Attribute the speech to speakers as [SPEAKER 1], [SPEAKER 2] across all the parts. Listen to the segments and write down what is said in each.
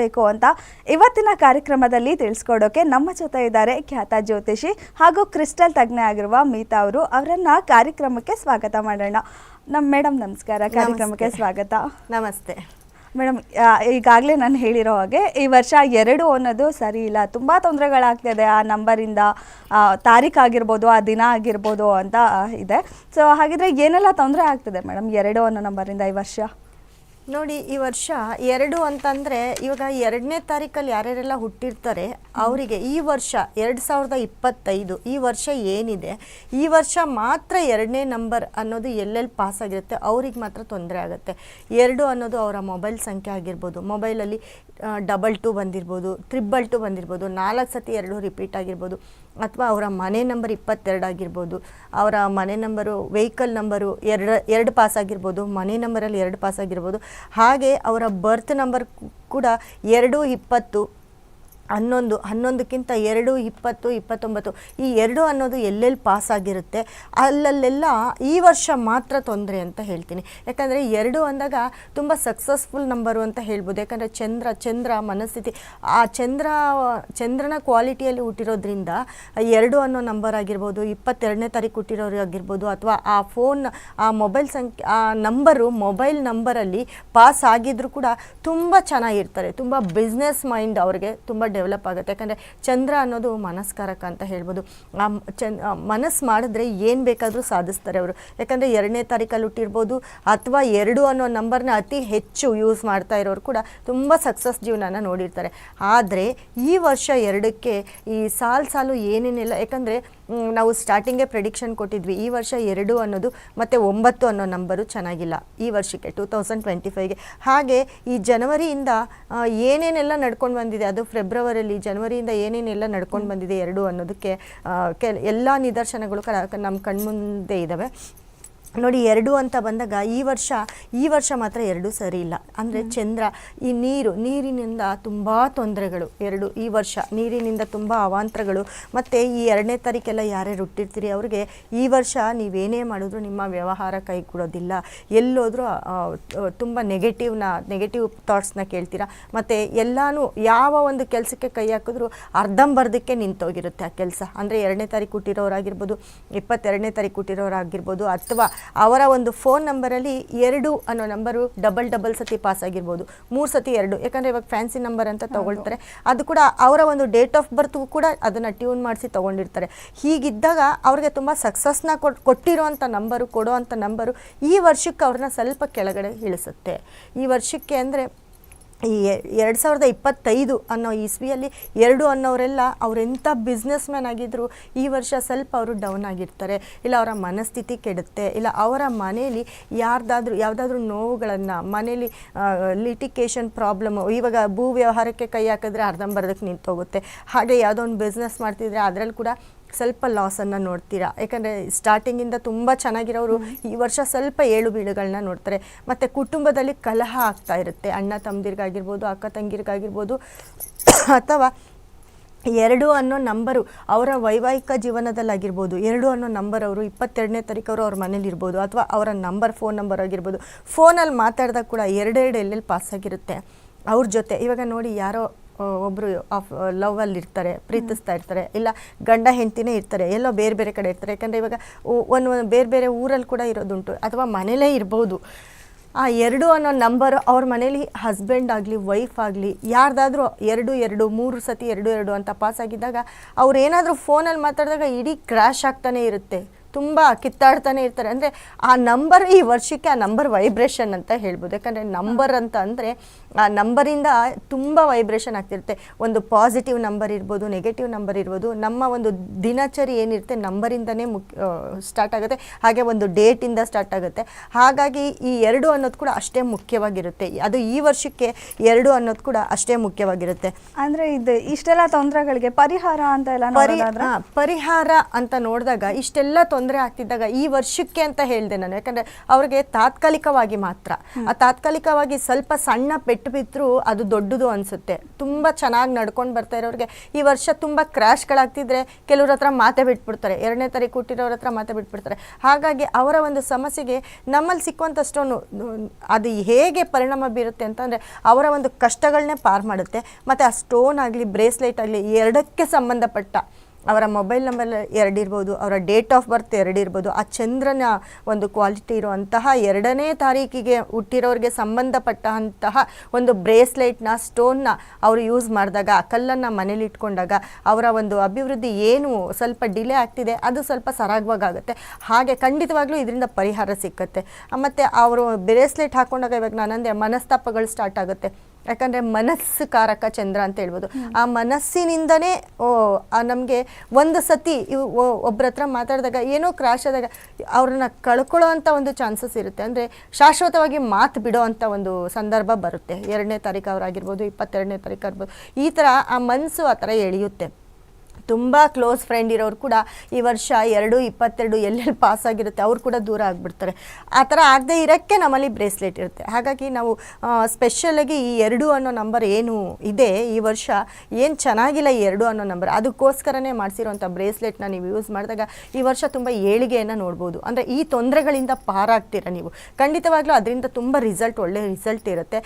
[SPEAKER 1] ಬೇಕು ಅಂತ ಇವತ್ತಿನ ಕಾರ್ಯಕ್ರಮದಲ್ಲಿ ತಿಳಿಸ್ಕೊಡೋಕೆ ನಮ್ಮ ಜೊತೆ ಇದ್ದಾರೆ ಖ್ಯಾತ ಜ್ಯೋತಿಷಿ ಹಾಗೂ ಕ್ರಿಸ್ಟಲ್ ತಜ್ಞೆ ಆಗಿರುವ ಮೀತಾ ಅವರು. ಅವರನ್ನ ಕಾರ್ಯಕ್ರಮಕ್ಕೆ ಸ್ವಾಗತ ಮಾಡೋಣ. ನಮ್ಮ ಮೇಡಮ್ ನಮಸ್ಕಾರ. ಕಾರ್ಯಕ್ರಮಕ್ಕೆ ಸ್ವಾಗತ.
[SPEAKER 2] ನಮಸ್ತೆ.
[SPEAKER 1] ಮೇಡಮ್ ಈಗಾಗಲೇ ನಾನು ಹೇಳಿರೋ ಹಾಗೆ ಈ ವರ್ಷ ಎರಡು ಅನ್ನೋದು ಸರಿ ಇಲ್ಲ. ತುಂಬ ತೊಂದರೆಗಳಾಗ್ತಿದೆ. ಆ ನಂಬರಿಂದ ತಾರೀಕು ಆಗಿರ್ಬೋದು ಆ ದಿನ ಆಗಿರ್ಬೋದು ಅಂತ ಇದೆ. ಸೊ ಹಾಗಿದ್ರೆ ಏನೆಲ್ಲ ತೊಂದರೆ ಆಗ್ತಿದೆ ಮೇಡಮ್ ಎರಡು ಅನ್ನೋ ನಂಬರಿಂದ ಈ ವರ್ಷ?
[SPEAKER 2] ನೋಡಿ, ಈ ವರ್ಷ ಎರಡು ಅಂತಂದರೆ ಇವಾಗ ಎರಡನೇ ತಾರೀಕಲ್ಲಿ ಯಾರ್ಯಾರೆಲ್ಲ ಹುಟ್ಟಿರ್ತಾರೆ, ಅವರಿಗೆ ಈ ವರ್ಷ ಎರಡು ಸಾವಿರದ ಇಪ್ಪತ್ತೈದು, ಈ ವರ್ಷ ಏನಿದೆ, ಈ ವರ್ಷ ಮಾತ್ರ ಎರಡನೇ ನಂಬರ್ ಅನ್ನೋದು ಎಲ್ಲೆಲ್ಲಿ ಪಾಸ್ ಆಗಿರುತ್ತೆ ಅವ್ರಿಗೆ ಮಾತ್ರ ತೊಂದರೆ ಆಗುತ್ತೆ. ಎರಡು ಅನ್ನೋದು ಅವರ ಮೊಬೈಲ್ ಸಂಖ್ಯೆ ಆಗಿರ್ಬೋದು. ಮೊಬೈಲಲ್ಲಿ ಡಬಲ್ ಟು ಬಂದಿರ್ಬೋದು ತ್ರಿಬಲ್ ಟು ಬಂದಿರ್ಬೋದು, ನಾಲ್ಕು ಸತಿ ಎರಡು ರಿಪೀಟ್ ಆಗಿರ್ಬೋದು, ಅಥವಾ ಅವರ ಮನೆ ನಂಬರ್ ಇಪ್ಪತ್ತೆರಡು ಆಗಿರ್ಬೋದು, ಅವರ ಮನೆ ನಂಬರು ವೆಹಿಕಲ್ ನಂಬರು ಎರಡು ಎರಡು ಪಾಸ್ ಆಗಿರ್ಬೋದು, ಮನೆ ನಂಬರಲ್ಲಿ ಎರಡು ಪಾಸ್ ಆಗಿರ್ಬೋದು, ಹಾಗೆ ಅವರ ಬರ್ತ್ ನಂಬರ್ ಕೂಡ ಎರಡು, ಇಪ್ಪತ್ತು ಹನ್ನೊಂದು, ಹನ್ನೊಂದಕ್ಕಿಂತ ಎರಡು, ಇಪ್ಪತ್ತು, ಇಪ್ಪತ್ತೊಂಬತ್ತು, ಈ ಎರಡು ಅನ್ನೋದು ಎಲ್ಲೆಲ್ಲಿ ಪಾಸ್ ಆಗಿರುತ್ತೆ, ಅಲ್ಲಲ್ಲೆಲ್ಲ ಈ ವರ್ಷ ಮಾತ್ರ ತೊಂದರೆ ಅಂತ ಹೇಳ್ತೀನಿ. ಯಾಕಂದರೆ ಎರಡು ಅಂದಾಗ ತುಂಬ ಸಕ್ಸಸ್ಫುಲ್ ನಂಬರು ಅಂತ ಹೇಳ್ಬೋದು. ಯಾಕಂದರೆ ಚಂದ್ರ ಚಂದ್ರ ಮನಸ್ಥಿತಿ, ಆ ಚಂದ್ರ, ಚಂದ್ರನ ಕ್ವಾಲಿಟಿಯಲ್ಲಿ ಹುಟ್ಟಿರೋದ್ರಿಂದ ಎರಡು ಅನ್ನೋ ನಂಬರ್ ಆಗಿರ್ಬೋದು, ಇಪ್ಪತ್ತೆರಡನೇ ತಾರೀಕು ಹುಟ್ಟಿರೋರು ಆಗಿರ್ಬೋದು, ಅಥವಾ ಆ ಫೋನ್ ಆ ಮೊಬೈಲ್ ಸಂಖ್ಯೆ, ಆ ನಂಬರು ಮೊಬೈಲ್ ನಂಬರಲ್ಲಿ ಪಾಸ್ ಆಗಿದ್ದರೂ ಕೂಡ ತುಂಬ ಚೆನ್ನಾಗಿರ್ತಾರೆ. ತುಂಬ ಬಿಸ್ನೆಸ್ ಮೈಂಡ್ ಅವ್ರಿಗೆ ತುಂಬ ಡೆವಲಪ್ ಆಗುತ್ತೆ. ಯಾಕಂದರೆ ಚಂದ್ರ ಅನ್ನೋದು ಮನಸ್ಕಾರಕ ಅಂತ ಹೇಳ್ಬೋದು. ಆ ಚನ್ ಮನಸ್ಸು ಮಾಡಿದ್ರೆ ಏನು ಬೇಕಾದರೂ ಸಾಧಿಸ್ತಾರೆ ಅವರು. ಯಾಕಂದರೆ ಎರಡನೇ ತಾರೀಕಲ್ಲಿ ಹುಟ್ಟಿರ್ಬೋದು ಅಥವಾ ಎರಡು ಅನ್ನೋ ನಂಬರ್ನ ಅತಿ ಹೆಚ್ಚು ಯೂಸ್ ಮಾಡ್ತಾ ಇರೋರು ಕೂಡ ತುಂಬ ಸಕ್ಸಸ್ ಜೀವನನ ನೋಡಿರ್ತಾರೆ. ಆದರೆ ಈ ವರ್ಷ ಎರಡಕ್ಕೆ ಈ ಸಾಲು ಸಾಲು ಏನೇನಿಲ್ಲ. ಯಾಕಂದರೆ ನಾವು ಸ್ಟಾರ್ಟಿಂಗೇ ಪ್ರೆಡಿಕ್ಷನ್ ಕೊಟ್ಟಿದ್ವಿ. ಈ ವರ್ಷ ಎರಡು ಅನ್ನೋದು, ಮತ್ತು ಒಂಬತ್ತು ಅನ್ನೋ ನಂಬರು ಚೆನ್ನಾಗಿಲ್ಲ. ಈ ವರ್ಷಕ್ಕೆ ಟೂ ತೌಸಂಡ್ ಟ್ವೆಂಟಿ ಫೈವ್ಗೆ ಹಾಗೆ ಈ ಜನವರಿಯಿಂದ ಏನೇನೆಲ್ಲ ನಡ್ಕೊಂಡು ಬಂದಿದೆ, ಅದು ಫೆಬ್ರವರಿಯಲ್ಲಿ ಜನವರಿಯಿಂದ ಏನೇನೆಲ್ಲ ನಡ್ಕೊಂಡು ಬಂದಿದೆ ಎರಡು ಅನ್ನೋದಕ್ಕೆ ಕೆಲ, ಎಲ್ಲ ನಿದರ್ಶನಗಳು ನಮ್ಮ ಕಣ್ಮುಂದೆ ಇದ್ದಾವೆ ನೋಡಿ ಎರಡು ಅಂತ ಬಂದಾಗ ಈ ವರ್ಷ ಈ ವರ್ಷ ಮಾತ್ರ ಎರಡು ಸರಿ ಇಲ್ಲ. ಅಂದರೆ ಚಂದ್ರ ಈ ನೀರು ನೀರಿನಿಂದ ತುಂಬ ತೊಂದರೆಗಳು. ಎರಡು ಈ ವರ್ಷ ನೀರಿನಿಂದ ತುಂಬ ಅವಾಂತರಗಳು. ಮತ್ತು ಈ ಎರಡನೇ ತಾರೀಕೆಲ್ಲ ಯಾರ್ಯಾರು ಹುಟ್ಟಿರ್ತೀರಿ ಅವ್ರಿಗೆ ಈ ವರ್ಷ ನೀವೇನೇ ಮಾಡಿದ್ರು ನಿಮ್ಮ ವ್ಯವಹಾರ ಕೈ ಕೊಡೋದಿಲ್ಲ. ಎಲ್ಲೋದ್ರೂ ತುಂಬ ನೆಗೆಟಿವ್ನ ನೆಗೆಟಿವ್ ಥಾಟ್ಸ್ನ ಕೇಳ್ತೀರಾ? ಮತ್ತು ಎಲ್ಲನೂ ಯಾವ ಒಂದು ಕೆಲಸಕ್ಕೆ ಕೈ ಹಾಕಿದ್ರು ಅರ್ಧಂಬರ್ಧಕ್ಕೆ ನಿಂತೋಗಿರುತ್ತೆ ಆ ಕೆಲಸ. ಅಂದರೆ ಎರಡನೇ ತಾರೀಕು ಹುಟ್ಟಿರೋರಾಗಿರ್ಬೋದು ಇಪ್ಪತ್ತೆರಡನೇ ತಾರೀಕು ಹುಟ್ಟಿರೋರಾಗಿರ್ಬೋದು ಅಥವಾ ಅವರ ಒಂದು ಫೋನ್ ನಂಬರಲ್ಲಿ ಎರಡು ಅನ್ನೋ ನಂಬರು ಡಬಲ್ ಡಬಲ್ ಸತಿ ಪಾಸ್ ಆಗಿರ್ಬೋದು. ಮೂರು ಸತಿ ಎರಡು. ಯಾಕಂದರೆ ಇವಾಗ ಫ್ಯಾನ್ಸಿ ನಂಬರ್ ಅಂತ ತೊಗೊಳ್ತಾರೆ. ಅದು ಕೂಡ ಅವರ ಒಂದು ಡೇಟ್ ಆಫ್ ಬರ್ತ್ಗೂ ಕೂಡ ಅದನ್ನು ಟ್ಯೂನ್ ಮಾಡಿಸಿ ತೊಗೊಂಡಿರ್ತಾರೆ. ಹೀಗಿದ್ದಾಗ ಅವ್ರಿಗೆ ತುಂಬ ಸಕ್ಸಸ್ನ ಕೊಟ್ ಕೊಟ್ಟಿರೋವಂಥ ನಂಬರು ಕೊಡೋವಂಥ ನಂಬರು ಈ ವರ್ಷಕ್ಕೆ ಅವ್ರನ್ನ ಸ್ವಲ್ಪ ಕೆಳಗಡೆ ಇಳಿಸುತ್ತೆ. ಈ ವರ್ಷಕ್ಕೆ ಅಂದರೆ ಈ ಎರಡು ಸಾವಿರದ ಇಪ್ಪತ್ತೈದು ಅನ್ನೋ ಇಸ್ವಿಯಲ್ಲಿ ಎರಡು ಅನ್ನೋರೆಲ್ಲ ಅವರೆಂಥ ಬಿಸ್ನೆಸ್ ಮ್ಯಾನ್ ಆಗಿದ್ದರು ಈ ವರ್ಷ ಸ್ವಲ್ಪ ಅವರು ಡೌನ್ ಆಗಿರ್ತಾರೆ. ಇಲ್ಲ ಅವರ ಮನಸ್ಥಿತಿ ಕೆಡುತ್ತೆ, ಇಲ್ಲ ಅವರ ಮನೆಯಲ್ಲಿ ಯಾರ್ದಾದ್ರೂ, ಯಾವುದಾದ್ರೂ ನೋವುಗಳನ್ನು, ಮನೇಲಿ ಲಿಟಿಕೇಶನ್ ಪ್ರಾಬ್ಲಮ್ ಇವಾಗ ಭೂ ವ್ಯವಹಾರಕ್ಕೆ ಕೈ ಹಾಕಿದ್ರೆ ಅರ್ಧಂಬರ್ಧಕ್ಕೆ ನಿಂತೋಗುತ್ತೆ. ಹಾಗೆ ಯಾವುದೋ ಒಂದು ಬಿಸ್ನೆಸ್ ಮಾಡ್ತಿದ್ರೆ ಅದರಲ್ಲಿ ಕೂಡ ಸ್ವಲ್ಪ ಲಾಸನ್ನು ನೋಡ್ತೀರಾ? ಯಾಕಂದರೆ ಸ್ಟಾರ್ಟಿಂಗಿಂದ ತುಂಬ ಚೆನ್ನಾಗಿರೋರು ಈ ವರ್ಷ ಸ್ವಲ್ಪ ಏಳು ಬೀಳುಗಳನ್ನ ನೋಡ್ತಾರೆ. ಮತ್ತು ಕುಟುಂಬದಲ್ಲಿ ಕಲಹ ಆಗ್ತಾ ಇರುತ್ತೆ. ಅಣ್ಣ ತಮ್ಮದಿರ್ಗಾಗಿರ್ಬೋದು ಅಕ್ಕ ತಂಗಿರ್ಗಾಗಿರ್ಬೋದು, ಅಥವಾ ಎರಡು ಅನ್ನೋ ನಂಬರು ಅವರ ವೈವಾಹಿಕ ಜೀವನದಲ್ಲಾಗಿರ್ಬೋದು, ಎರಡು ಅನ್ನೋ ನಂಬರ್ ಅವರು ಇಪ್ಪತ್ತೆರಡನೇ ತಾರೀಕವರು ಅವರು ಮನೇಲಿ ಇರ್ಬೋದು, ಅಥವಾ ಅವರ ನಂಬರ್ ಫೋನ್ ನಂಬರ್ ಆಗಿರ್ಬೋದು. ಫೋನಲ್ಲಿ ಮಾತಾಡಿದಾಗ ಕೂಡ ಎರಡೆರಡು ಎಲ್ಲೆಲ್ಲಿ ಪಾಸ್ ಆಗಿರುತ್ತೆ. ಅವ್ರ ಜೊತೆ. ಇವಾಗ ನೋಡಿ ಯಾರೋ ಆ, ಆಫ್ ಆಫ್ ಲವಲ್ಲಿ ಇರ್ತಾರೆ ಪ್ರೀತಿಸ್ತಾ ಇರ್ತಾರೆ ಇಲ್ಲ ಗಂಡ ಹೆಂಡತಿನೇ ಇರ್ತಾರೆ ಎಲ್ಲೋ ಬೇರೆ ಬೇರೆ ಕಡೆ ಇರ್ತಾರೆ. ಯಾಕಂದರೆ ಇವಾಗ ಒಂದು ಒಂದು ಬೇರೆ ಬೇರೆ ಊರಲ್ಲಿ ಕೂಡ ಇರೋದುಂಟು ಅಥವಾ ಮನೇಲೇ ಇರ್ಬೋದು. ಆ ಎರಡು ಅನ್ನೋ ನಂಬರು ಅವ್ರ ಮನೇಲಿ ಹಸ್ಬೆಂಡ್ ಆಗಲಿ ವೈಫ್ ಆಗಲಿ ಯಾರ್ದಾದ್ರೂ ಎರಡು ಎರಡು ಮೂರು ಸತಿ ಎರಡು ಎರಡು ಅಂತ ಪಾಸ್ ಆಗಿದ್ದಾಗ ಅವ್ರು ಏನಾದರೂ ಫೋನಲ್ಲಿ ಮಾತಾಡಿದಾಗ ಇಡೀ ಕ್ರ್ಯಾಶ್ ಆಗ್ತಾನೆ ಇರುತ್ತೆ. ತುಂಬ ಕಿತ್ತಾಡ್ತಾನೆ ಇರ್ತಾರೆ. ಅಂದರೆ ಆ ನಂಬರ್ ಈ ವರ್ಷಕ್ಕೆ ಆ ನಂಬರ್ ವೈಬ್ರೇಷನ್ ಅಂತ ಹೇಳ್ಬೋದು. ಯಾಕಂದರೆ ನಂಬರ್ ಅಂತ ಅಂದರೆ ಆ ನಂಬರಿಂದ ತುಂಬ ವೈಬ್ರೇಷನ್ ಆಗ್ತಿರುತ್ತೆ. ಒಂದು ಪಾಸಿಟಿವ್ ನಂಬರ್ ಇರ್ಬೋದು ನೆಗೆಟಿವ್ ನಂಬರ್ ಇರ್ಬೋದು ನಮ್ಮ ಒಂದು ದಿನಚರಿ ಏನಿರುತ್ತೆ ನಂಬರಿಂದನೇ ಮುಖ್ಯ ಸ್ಟಾರ್ಟ್ ಆಗುತ್ತೆ. ಹಾಗೆ ಒಂದು ಡೇಟಿಂದ ಸ್ಟಾರ್ಟ್ ಆಗುತ್ತೆ. ಹಾಗಾಗಿ ಈ ಎರಡು ಅನ್ನೋದು ಕೂಡ ಅಷ್ಟೇ ಮುಖ್ಯವಾಗಿರುತ್ತೆ. ಅದು ಈ ವರ್ಷಕ್ಕೆ ಎರಡು ಅನ್ನೋದು ಕೂಡ ಅಷ್ಟೇ ಮುಖ್ಯವಾಗಿರುತ್ತೆ.
[SPEAKER 1] ಅಂದ್ರೆ ಇದು ಇಷ್ಟೆಲ್ಲ ತೊಂದರೆಗಳಿಗೆ ಪರಿಹಾರ ಅಂತ ಎಲ್ಲ
[SPEAKER 2] ಪರಿ ಪರಿಹಾರ ಅಂತ ನೋಡಿದಾಗ ಇಷ್ಟೆಲ್ಲ ತೊಂದರೆ ತೊಂದರೆ ಆಗ್ತಿದ್ದಾಗ ಈ ವರ್ಷಕ್ಕೆ ಅಂತ ಹೇಳಿದೆ ನಾನು. ಯಾಕಂದ್ರೆ ಅವ್ರಿಗೆ ತಾತ್ಕಾಲಿಕವಾಗಿ ಮಾತ್ರ. ಆ ತಾತ್ಕಾಲಿಕವಾಗಿ ಸ್ವಲ್ಪ ಸಣ್ಣ ಪೆಟ್ಟು ಬಿದ್ದರೂ ಅದು ದೊಡ್ಡದು ಅನ್ಸುತ್ತೆ. ತುಂಬಾ ಚೆನ್ನಾಗಿ ನಡ್ಕೊಂಡು ಬರ್ತಾ ಇರೋರಿಗೆ ಈ ವರ್ಷ ತುಂಬಾ ಕ್ರ್ಯಾಶ್ಗಳಾಗ್ತಿದ್ರೆ ಕೆಲವ್ರ ಹತ್ರ ಮಾತೆ ಬಿಟ್ಬಿಡ್ತಾರೆ. ಎರಡನೇ ತಾರೀಕು ಹುಟ್ಟಿರೋರ ಹತ್ರ ಮಾತೆ ಬಿಟ್ಬಿಡ್ತಾರೆ. ಹಾಗಾಗಿ ಅವರ ಒಂದು ಸಮಸ್ಯೆಗೆ ನಮ್ಮಲ್ಲಿ ಸಿಕ್ಕುವಂಥಷ್ಟು ಅದು ಹೇಗೆ ಪರಿಣಾಮ ಬೀರುತ್ತೆ ಅಂತಂದರೆ ಅವರ ಒಂದು ಕಷ್ಟಗಳನ್ನೇ ಪಾರ್ ಮಾಡುತ್ತೆ. ಮತ್ತು ಆ ಸ್ಟೋನ್ ಆಗಲಿ, ಬ್ರೇಸ್ಲೆಟ್ ಆಗಲಿ ಎರಡಕ್ಕೆ ಸಂಬಂಧಪಟ್ಟ ಅವರ ಮೊಬೈಲ್ ನಂಬರ್ ಎರಡಿರ್ಬೋದು ಅವರ ಡೇಟ್ ಆಫ್ ಬರ್ತ್ ಎರಡಿರ್ಬೋದು ಆ ಚಂದ್ರನ ಒಂದು ಕ್ವಾಲಿಟಿ ಇರುವಂತಹ ಎರಡನೇ ತಾರೀಕಿಗೆ ಹುಟ್ಟಿರೋರಿಗೆ ಸಂಬಂಧಪಟ್ಟಂತಹ ಒಂದು ಬ್ರೇಸ್ಲೈಟ್ನ ಸ್ಟೋನ್ನ ಅವರು ಯೂಸ್ ಮಾಡಿದಾಗ, ಆ ಕಲ್ಲನ್ನು ಮನೇಲಿ ಇಟ್ಕೊಂಡಾಗ ಅವರ ಒಂದು ಅಭಿವೃದ್ಧಿ ಏನು ಸ್ವಲ್ಪ ಡಿಲೇ ಆಗ್ತಿದೆ, ಅದು ಸ್ವಲ್ಪ ಸರಾಗವಾಗುತ್ತೆ ಹಾಗೆ ಖಂಡಿತವಾಗ್ಲೂ ಇದರಿಂದ ಪರಿಹಾರ ಸಿಕ್ಕತ್ತೆ. ಮತ್ತು ಅವರು ಬ್ರೇಸ್ಲೆಟ್ ಹಾಕೊಂಡಾಗ ಇವಾಗ ನಾನಂದೆ ಮನಸ್ತಾಪಗಳು ಸ್ಟಾರ್ಟ್ ಆಗುತ್ತೆ. ಯಾಕಂದರೆ ಮನಸ್ಸು ಕಾರಕ ಚಂದ್ರ ಅಂತ ಹೇಳ್ಬೋದು. ಆ ಮನಸ್ಸಿನಿಂದನೇ, ಓ ನಮಗೆ ಒಂದು ಸತಿ ಒಬ್ಬರ ಹತ್ರ ಮಾತಾಡಿದಾಗ ಏನೋ ಕ್ರಾಶ್ ಆದಾಗ ಅವ್ರನ್ನ ಕಳ್ಕೊಳ್ಳೋ ಅಂಥ ಒಂದು ಚಾನ್ಸಸ್ ಇರುತ್ತೆ. ಅಂದರೆ ಶಾಶ್ವತವಾಗಿ ಮಾತು ಬಿಡೋ ಅಂತ ಒಂದು ಸಂದರ್ಭ ಬರುತ್ತೆ. ಎರಡನೇ ತಾರೀಕು ಅವರಾಗಿರ್ಬೋದು, ಇಪ್ಪತ್ತೆರಡನೇ ತಾರೀಕು ಆಗಿರ್ಬೋದು ಈ ಥರ ಆ ಮನಸ್ಸು ಆ ಥರ ಎಳೆಯುತ್ತೆ. ತುಂಬ ಕ್ಲೋಸ್ ಫ್ರೆಂಡ್ ಇರೋರು ಕೂಡ ಈ ವರ್ಷ ಎರಡು, ಇಪ್ಪತ್ತೆರಡು ಎಲ್ಲೆಲ್ಲಿ ಪಾಸ್ ಆಗಿರುತ್ತೆ, ಅವ್ರು ಕೂಡ ದೂರ ಆಗಿಬಿಡ್ತಾರೆ. ಆ ಥರ ಆಗದೆ ಇರೋಕ್ಕೆ ನಮ್ಮಲ್ಲಿ ಬ್ರೇಸ್ಲೆಟ್ ಇರುತ್ತೆ. ಹಾಗಾಗಿ ನಾವು ಸ್ಪೆಷಲಾಗಿ ಈ ಎರಡು ಅನ್ನೋ ನಂಬರ್ ಏನು ಇದೆ, ಈ ವರ್ಷ ಏನು ಚೆನ್ನಾಗಿಲ್ಲ ಈ ಎರಡು ಅನ್ನೋ ನಂಬರ್ ಅದಕ್ಕೋಸ್ಕರನೇ ಮಾಡಿಸಿರೋಂಥ ಬ್ರೇಸ್ಲೆಟ್ನ ನೀವು ಯೂಸ್ ಮಾಡಿದಾಗ ಈ ವರ್ಷ ತುಂಬ ಏಳಿಗೆಯನ್ನು ನೋಡ್ಬೋದು. ಅಂದರೆ ಈ ತೊಂದರೆಗಳಿಂದ ಪಾರಾಗ್ತೀರ ನೀವು? ಖಂಡಿತವಾಗ್ಲೂ ಅದರಿಂದ ತುಂಬ ರಿಸಲ್ಟ್ ಒಳ್ಳೆ ರಿಸಲ್ಟ್ ಇರುತ್ತೆ.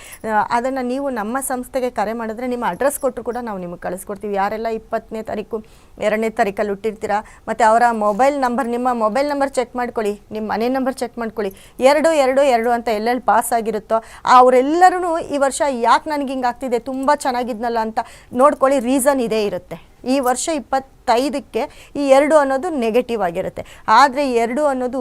[SPEAKER 2] ಅದನ್ನು ನೀವು ನಮ್ಮ ಸಂಸ್ಥೆಗೆ ಕರೆ ಮಾಡಿದ್ರೆ ನಿಮ್ಮ ಅಡ್ರೆಸ್ ಕೊಟ್ಟರು ಕೂಡ ನಾವು ನಿಮಗೆ ಕಳಿಸ್ಕೊಡ್ತೀವಿ. ಯಾರೆಲ್ಲ ಇಪ್ಪತ್ತನೇ ತಾರೀಕು ಎರಡನೇ ತಾರೀಕಲ್ಲಿ ಹುಟ್ಟಿರ್ತೀರಾ? ಮತ್ತು ಅವರ ಮೊಬೈಲ್ ನಂಬರ್, ನಿಮ್ಮ ಮೊಬೈಲ್ ನಂಬರ್ ಚೆಕ್ ಮಾಡ್ಕೊಳ್ಳಿ. ನಿಮ್ಮ ಮನೆ ನಂಬರ್ ಚೆಕ್ ಮಾಡ್ಕೊಳ್ಳಿ. ಎರಡು ಎರಡು ಎರಡು ಅಂತ ಎಲ್ಲೆಲ್ಲಿ ಪಾಸ್ ಆಗಿರುತ್ತೋ ಅವರೆಲ್ಲರೂ ಈ ವರ್ಷ ಯಾಕೆ ನನಗೆ ಹಿಂಗೆ ಆಗ್ತಿದೆ? ತುಂಬ ಚೆನ್ನಾಗಿದ್ನಲ್ಲ ಅಂತ ನೋಡ್ಕೊಳ್ಳಿ. ರೀಸನ್ ಇದೇ ಇರುತ್ತೆ. ಈ ವರ್ಷ ಇಪ್ಪತ್ತೈದಕ್ಕೆ ಈ ಎರಡು ಅನ್ನೋದು ನೆಗೆಟಿವ್ ಆಗಿರುತ್ತೆ. ಆದರೆ ಎರಡು ಅನ್ನೋದು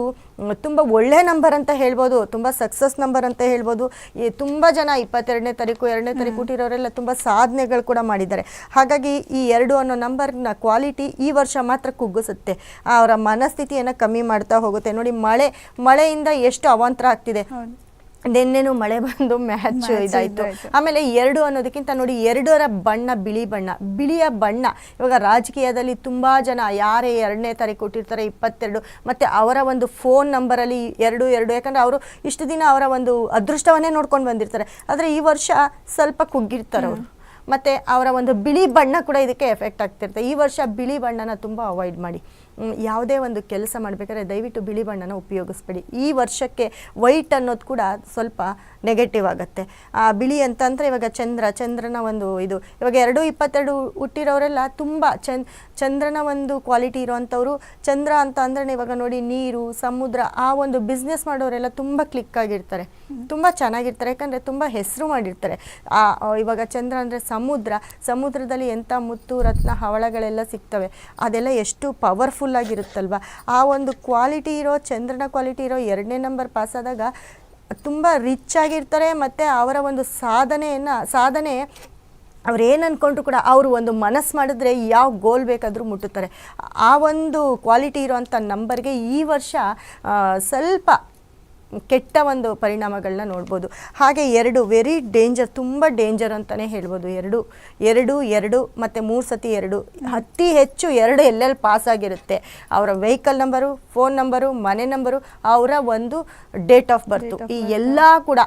[SPEAKER 2] ತುಂಬ ಒಳ್ಳೆ ನಂಬರ್ ಅಂತ ಹೇಳ್ಬೋದು ತುಂಬ ಸಕ್ಸಸ್ ನಂಬರ್ ಅಂತ ಹೇಳ್ಬೋದು. ಈ ತುಂಬ ಜನ ಇಪ್ಪತ್ತೆರಡನೇ ತಾರೀಕು ಎರಡನೇ ತಾರೀಕು ಹುಟ್ಟಿರೋರೆಲ್ಲ ತುಂಬ ಸಾಧನೆಗಳು ಕೂಡ ಮಾಡಿದ್ದಾರೆ. ಹಾಗಾಗಿ ಈ ಎರಡು ಅನ್ನೋ ನಂಬರ್ನ ಕ್ವಾಲಿಟಿ ಈ ವರ್ಷ ಮಾತ್ರ ಕುಗ್ಗಿಸುತ್ತೆ. ಅವರ ಮನಸ್ಥಿತಿಯನ್ನು ಕಮ್ಮಿ ಮಾಡ್ತಾ ಹೋಗುತ್ತೆ. ನೋಡಿ ಮಳೆ ಮಳೆಯಿಂದ ಎಷ್ಟು ಅವಾಂತರ ಆಗ್ತಿದೆ. ನಿನ್ನೆನೂ ಮಳೆ ಬಂದು ಮ್ಯಾಚ್ ಇದಾಯಿತು. ಆಮೇಲೆ ಎರಡು ಅನ್ನೋದಕ್ಕಿಂತ ನೋಡಿ ಎರಡರ ಬಣ್ಣ ಬಿಳಿ ಬಣ್ಣ. ಬಿಳಿಯ ಬಣ್ಣ. ಇವಾಗ ರಾಜಕೀಯದಲ್ಲಿ ತುಂಬಾ ಜನ ಯಾರೇ ಎರಡನೇ ತಾರೀಕು ಕೊಟ್ಟಿರ್ತಾರೆ ಇಪ್ಪತ್ತೆರಡು. ಮತ್ತೆ ಅವರ ಒಂದು ಫೋನ್ ನಂಬರಲ್ಲಿ ಎರಡು ಎರಡು. ಯಾಕಂದ್ರೆ ಅವರು ಇಷ್ಟು ದಿನ ಅವರ ಒಂದು ಅದೃಷ್ಟವನ್ನೇ ನೋಡ್ಕೊಂಡು ಬಂದಿರ್ತಾರೆ. ಆದರೆ ಈ ವರ್ಷ ಸ್ವಲ್ಪ ಕುಗ್ಗಿರ್ತಾರೆ ಅವರು. ಮತ್ತೆ ಅವರ ಒಂದು ಬಿಳಿ ಬಣ್ಣ ಕೂಡ ಇದಕ್ಕೆ ಎಫೆಕ್ಟ್ ಆಗ್ತಿರುತ್ತೆ. ಈ ವರ್ಷ ಬಿಳಿ ಬಣ್ಣನ ತುಂಬ ಅವಾಯ್ಡ್ ಮಾಡಿ. ಯಾವುದೇ ಒಂದು ಕೆಲಸ ಮಾಡಬೇಕಾದ್ರೆ ದಯವಿಟ್ಟು ಬಿಳಿ ಬಣ್ಣನ ಉಪಯೋಗಿಸ್ಬೇಡಿ. ಈ ವರ್ಷಕ್ಕೆ ವೈಟ್ ಅನ್ನೋದು ಕೂಡ ಸ್ವಲ್ಪ ನೆಗೆಟಿವ್ ಆಗುತ್ತೆ. ಆ ಬಿಳಿ ಅಂತಂದರೆ ಇವಾಗ ಚಂದ್ರ, ಚಂದ್ರನ ಒಂದು ಇದು. ಇವಾಗ ಎರಡು ಇಪ್ಪತ್ತೆರಡು ಹುಟ್ಟಿರೋರೆಲ್ಲ ತುಂಬ ಚಂದ್ ಚಂದ್ರನ ಒಂದು ಕ್ವಾಲಿಟಿ ಇರೋವಂಥವ್ರು. ಚಂದ್ರ ಅಂತ ಅಂದ್ರೆ ಇವಾಗ ನೋಡಿ ನೀರು, ಸಮುದ್ರ, ಆ ಒಂದು ಬಿಸ್ನೆಸ್ ಮಾಡೋರೆಲ್ಲ ತುಂಬ ಕ್ಲಿಕ್ ಆಗಿರ್ತಾರೆ. ತುಂಬ ಚೆನ್ನಾಗಿರ್ತಾರೆ, ಯಾಕಂದರೆ ತುಂಬ ಹೆಸರು ಮಾಡಿರ್ತಾರೆ. ಆ ಇವಾಗ ಚಂದ್ರ ಅಂದರೆ ಸಮುದ್ರ. ಸಮುದ್ರದಲ್ಲಿ ಎಂಥ ಮುತ್ತು, ರತ್ನ, ಹವಳಗಳೆಲ್ಲ ಸಿಗ್ತವೆ. ಅದೆಲ್ಲ ಎಷ್ಟು ಪವರ್ಫುಲ್ ಆಗಿರುತ್ತಲ್ವ? ಆ ಒಂದು ಕ್ವಾಲಿಟಿ ಇರೋ, ಚಂದ್ರನ ಕ್ವಾಲಿಟಿ ಇರೋ ಎರಡನೇ ನಂಬರ್ ಪಾಸ್ ಆದಾಗ ತುಂಬ ರಿಚ್ ಆಗಿರ್ತಾರೆ ಮತ್ತು ಅವರ ಒಂದು ಸಾಧನೆಯನ್ನು, ಸಾಧನೆ ಅವ್ರು ಏನು ಅಂದ್ಕೊಂಡ್ರು ಕೂಡ ಅವರು ಒಂದು ಮನಸ್ಸು ಮಾಡಿದ್ರೆ ಯಾವ ಗೋಲ್ ಬೇಕಾದರೂ ಮುಟ್ಟುತ್ತಾರೆ. ಆ ಒಂದು ಕ್ವಾಲಿಟಿ ಇರೋವಂಥ ನಂಬರ್ಗೆ ಈ ವರ್ಷ ಸ್ವಲ್ಪ ಕೆಟ್ಟ ಒಂದು ಪರಿಣಾಮಗಳನ್ನ ನೋಡ್ಬೋದು. ಹಾಗೆ ಎರಡು ವೆರಿ ಡೇಂಜರ್ ತುಂಬ ಡೇಂಜರ್ ಅಂತಲೇ ಹೇಳ್ಬೋದು. ಎರಡು ಎರಡು ಎರಡು ಮತ್ತು ಮೂರು ಸತಿ ಎರಡು. ಅತಿ ಹೆಚ್ಚು ಎರಡು ಎಲ್ಲೆಲ್ಲಿ ಪಾಸ್ ಆಗಿರುತ್ತೆ? ಅವರ ವೆಹಿಕಲ್ ನಂಬರು ಫೋನ್ ನಂಬರು ಮನೆ ನಂಬರು ಅವರ ಒಂದು ಡೇಟ್ ಆಫ್ ಬರ್ತು ಈ. ಎಲ್ಲ ಕೂಡ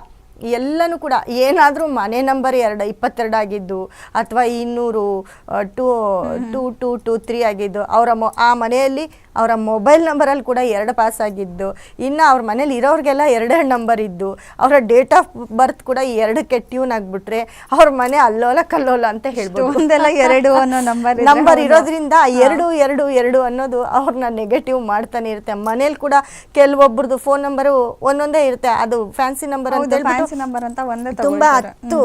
[SPEAKER 2] ಎಲ್ಲನೂ ಕೂಡ ಏನಾದರೂ ಮನೆ ನಂಬರ್ ಎರಡು ಇಪ್ಪತ್ತೆರಡು ಆಗಿದ್ದು ಅಥವಾ ಇನ್ನೂರು two two two two three ಆಗಿದ್ದು ಅವರ ಮೊ ಆ ಮನೆಯಲ್ಲಿ ಅವರ ಮೊಬೈಲ್ ನಂಬರಲ್ಲಿ ಕೂಡ ಎರಡು ಪಾಸ್ ಆಗಿದ್ದು ಇನ್ನು ಅವ್ರ ಮನೇಲಿ ಇರೋರಿಗೆಲ್ಲ ಎರಡೆರಡು ನಂಬರ್ ಇದ್ದು ಅವರ ಡೇಟ್ ಆಫ್ ಬರ್ತ್ ಕೂಡ ಎರಡಕ್ಕೆ ಟ್ಯೂನ್ ಆಗಿಬಿಟ್ರೆ ಅವ್ರ ಮನೆ ಅಲ್ಲೋಲ ಕಲ್ಲೋಲ ಅಂತ ಹೇಳ್ಬೋದು.
[SPEAKER 1] ಒಂದೆಲ್ಲ ಎರಡು ಅನ್ನೋ
[SPEAKER 2] ನಂಬರ್
[SPEAKER 1] ನಂಬರ್.
[SPEAKER 2] ಇರೋದ್ರಿಂದ ಎರಡು ಎರಡು ಎರಡು ಅನ್ನೋದು ಅವ್ರನ್ನ ನೆಗೆಟಿವ್ ಮಾಡ್ತಾನೆ ಇರುತ್ತೆ. ಮನೇಲಿ ಕೂಡ ಕೆಲವೊಬ್ರದ್ದು ಫೋನ್ ನಂಬರು ಒಂದೊಂದೇ ಇರುತ್ತೆ. ಅದು ಫ್ಯಾನ್ಸಿ ನಂಬರ್ ಅಂತ ಹೇಳ್ಬಿಟ್ಟು
[SPEAKER 1] ನಂಬರ್ ಅಂತ ಒಂದೇ
[SPEAKER 2] ತುಂಬಾ. ಹತ್ತು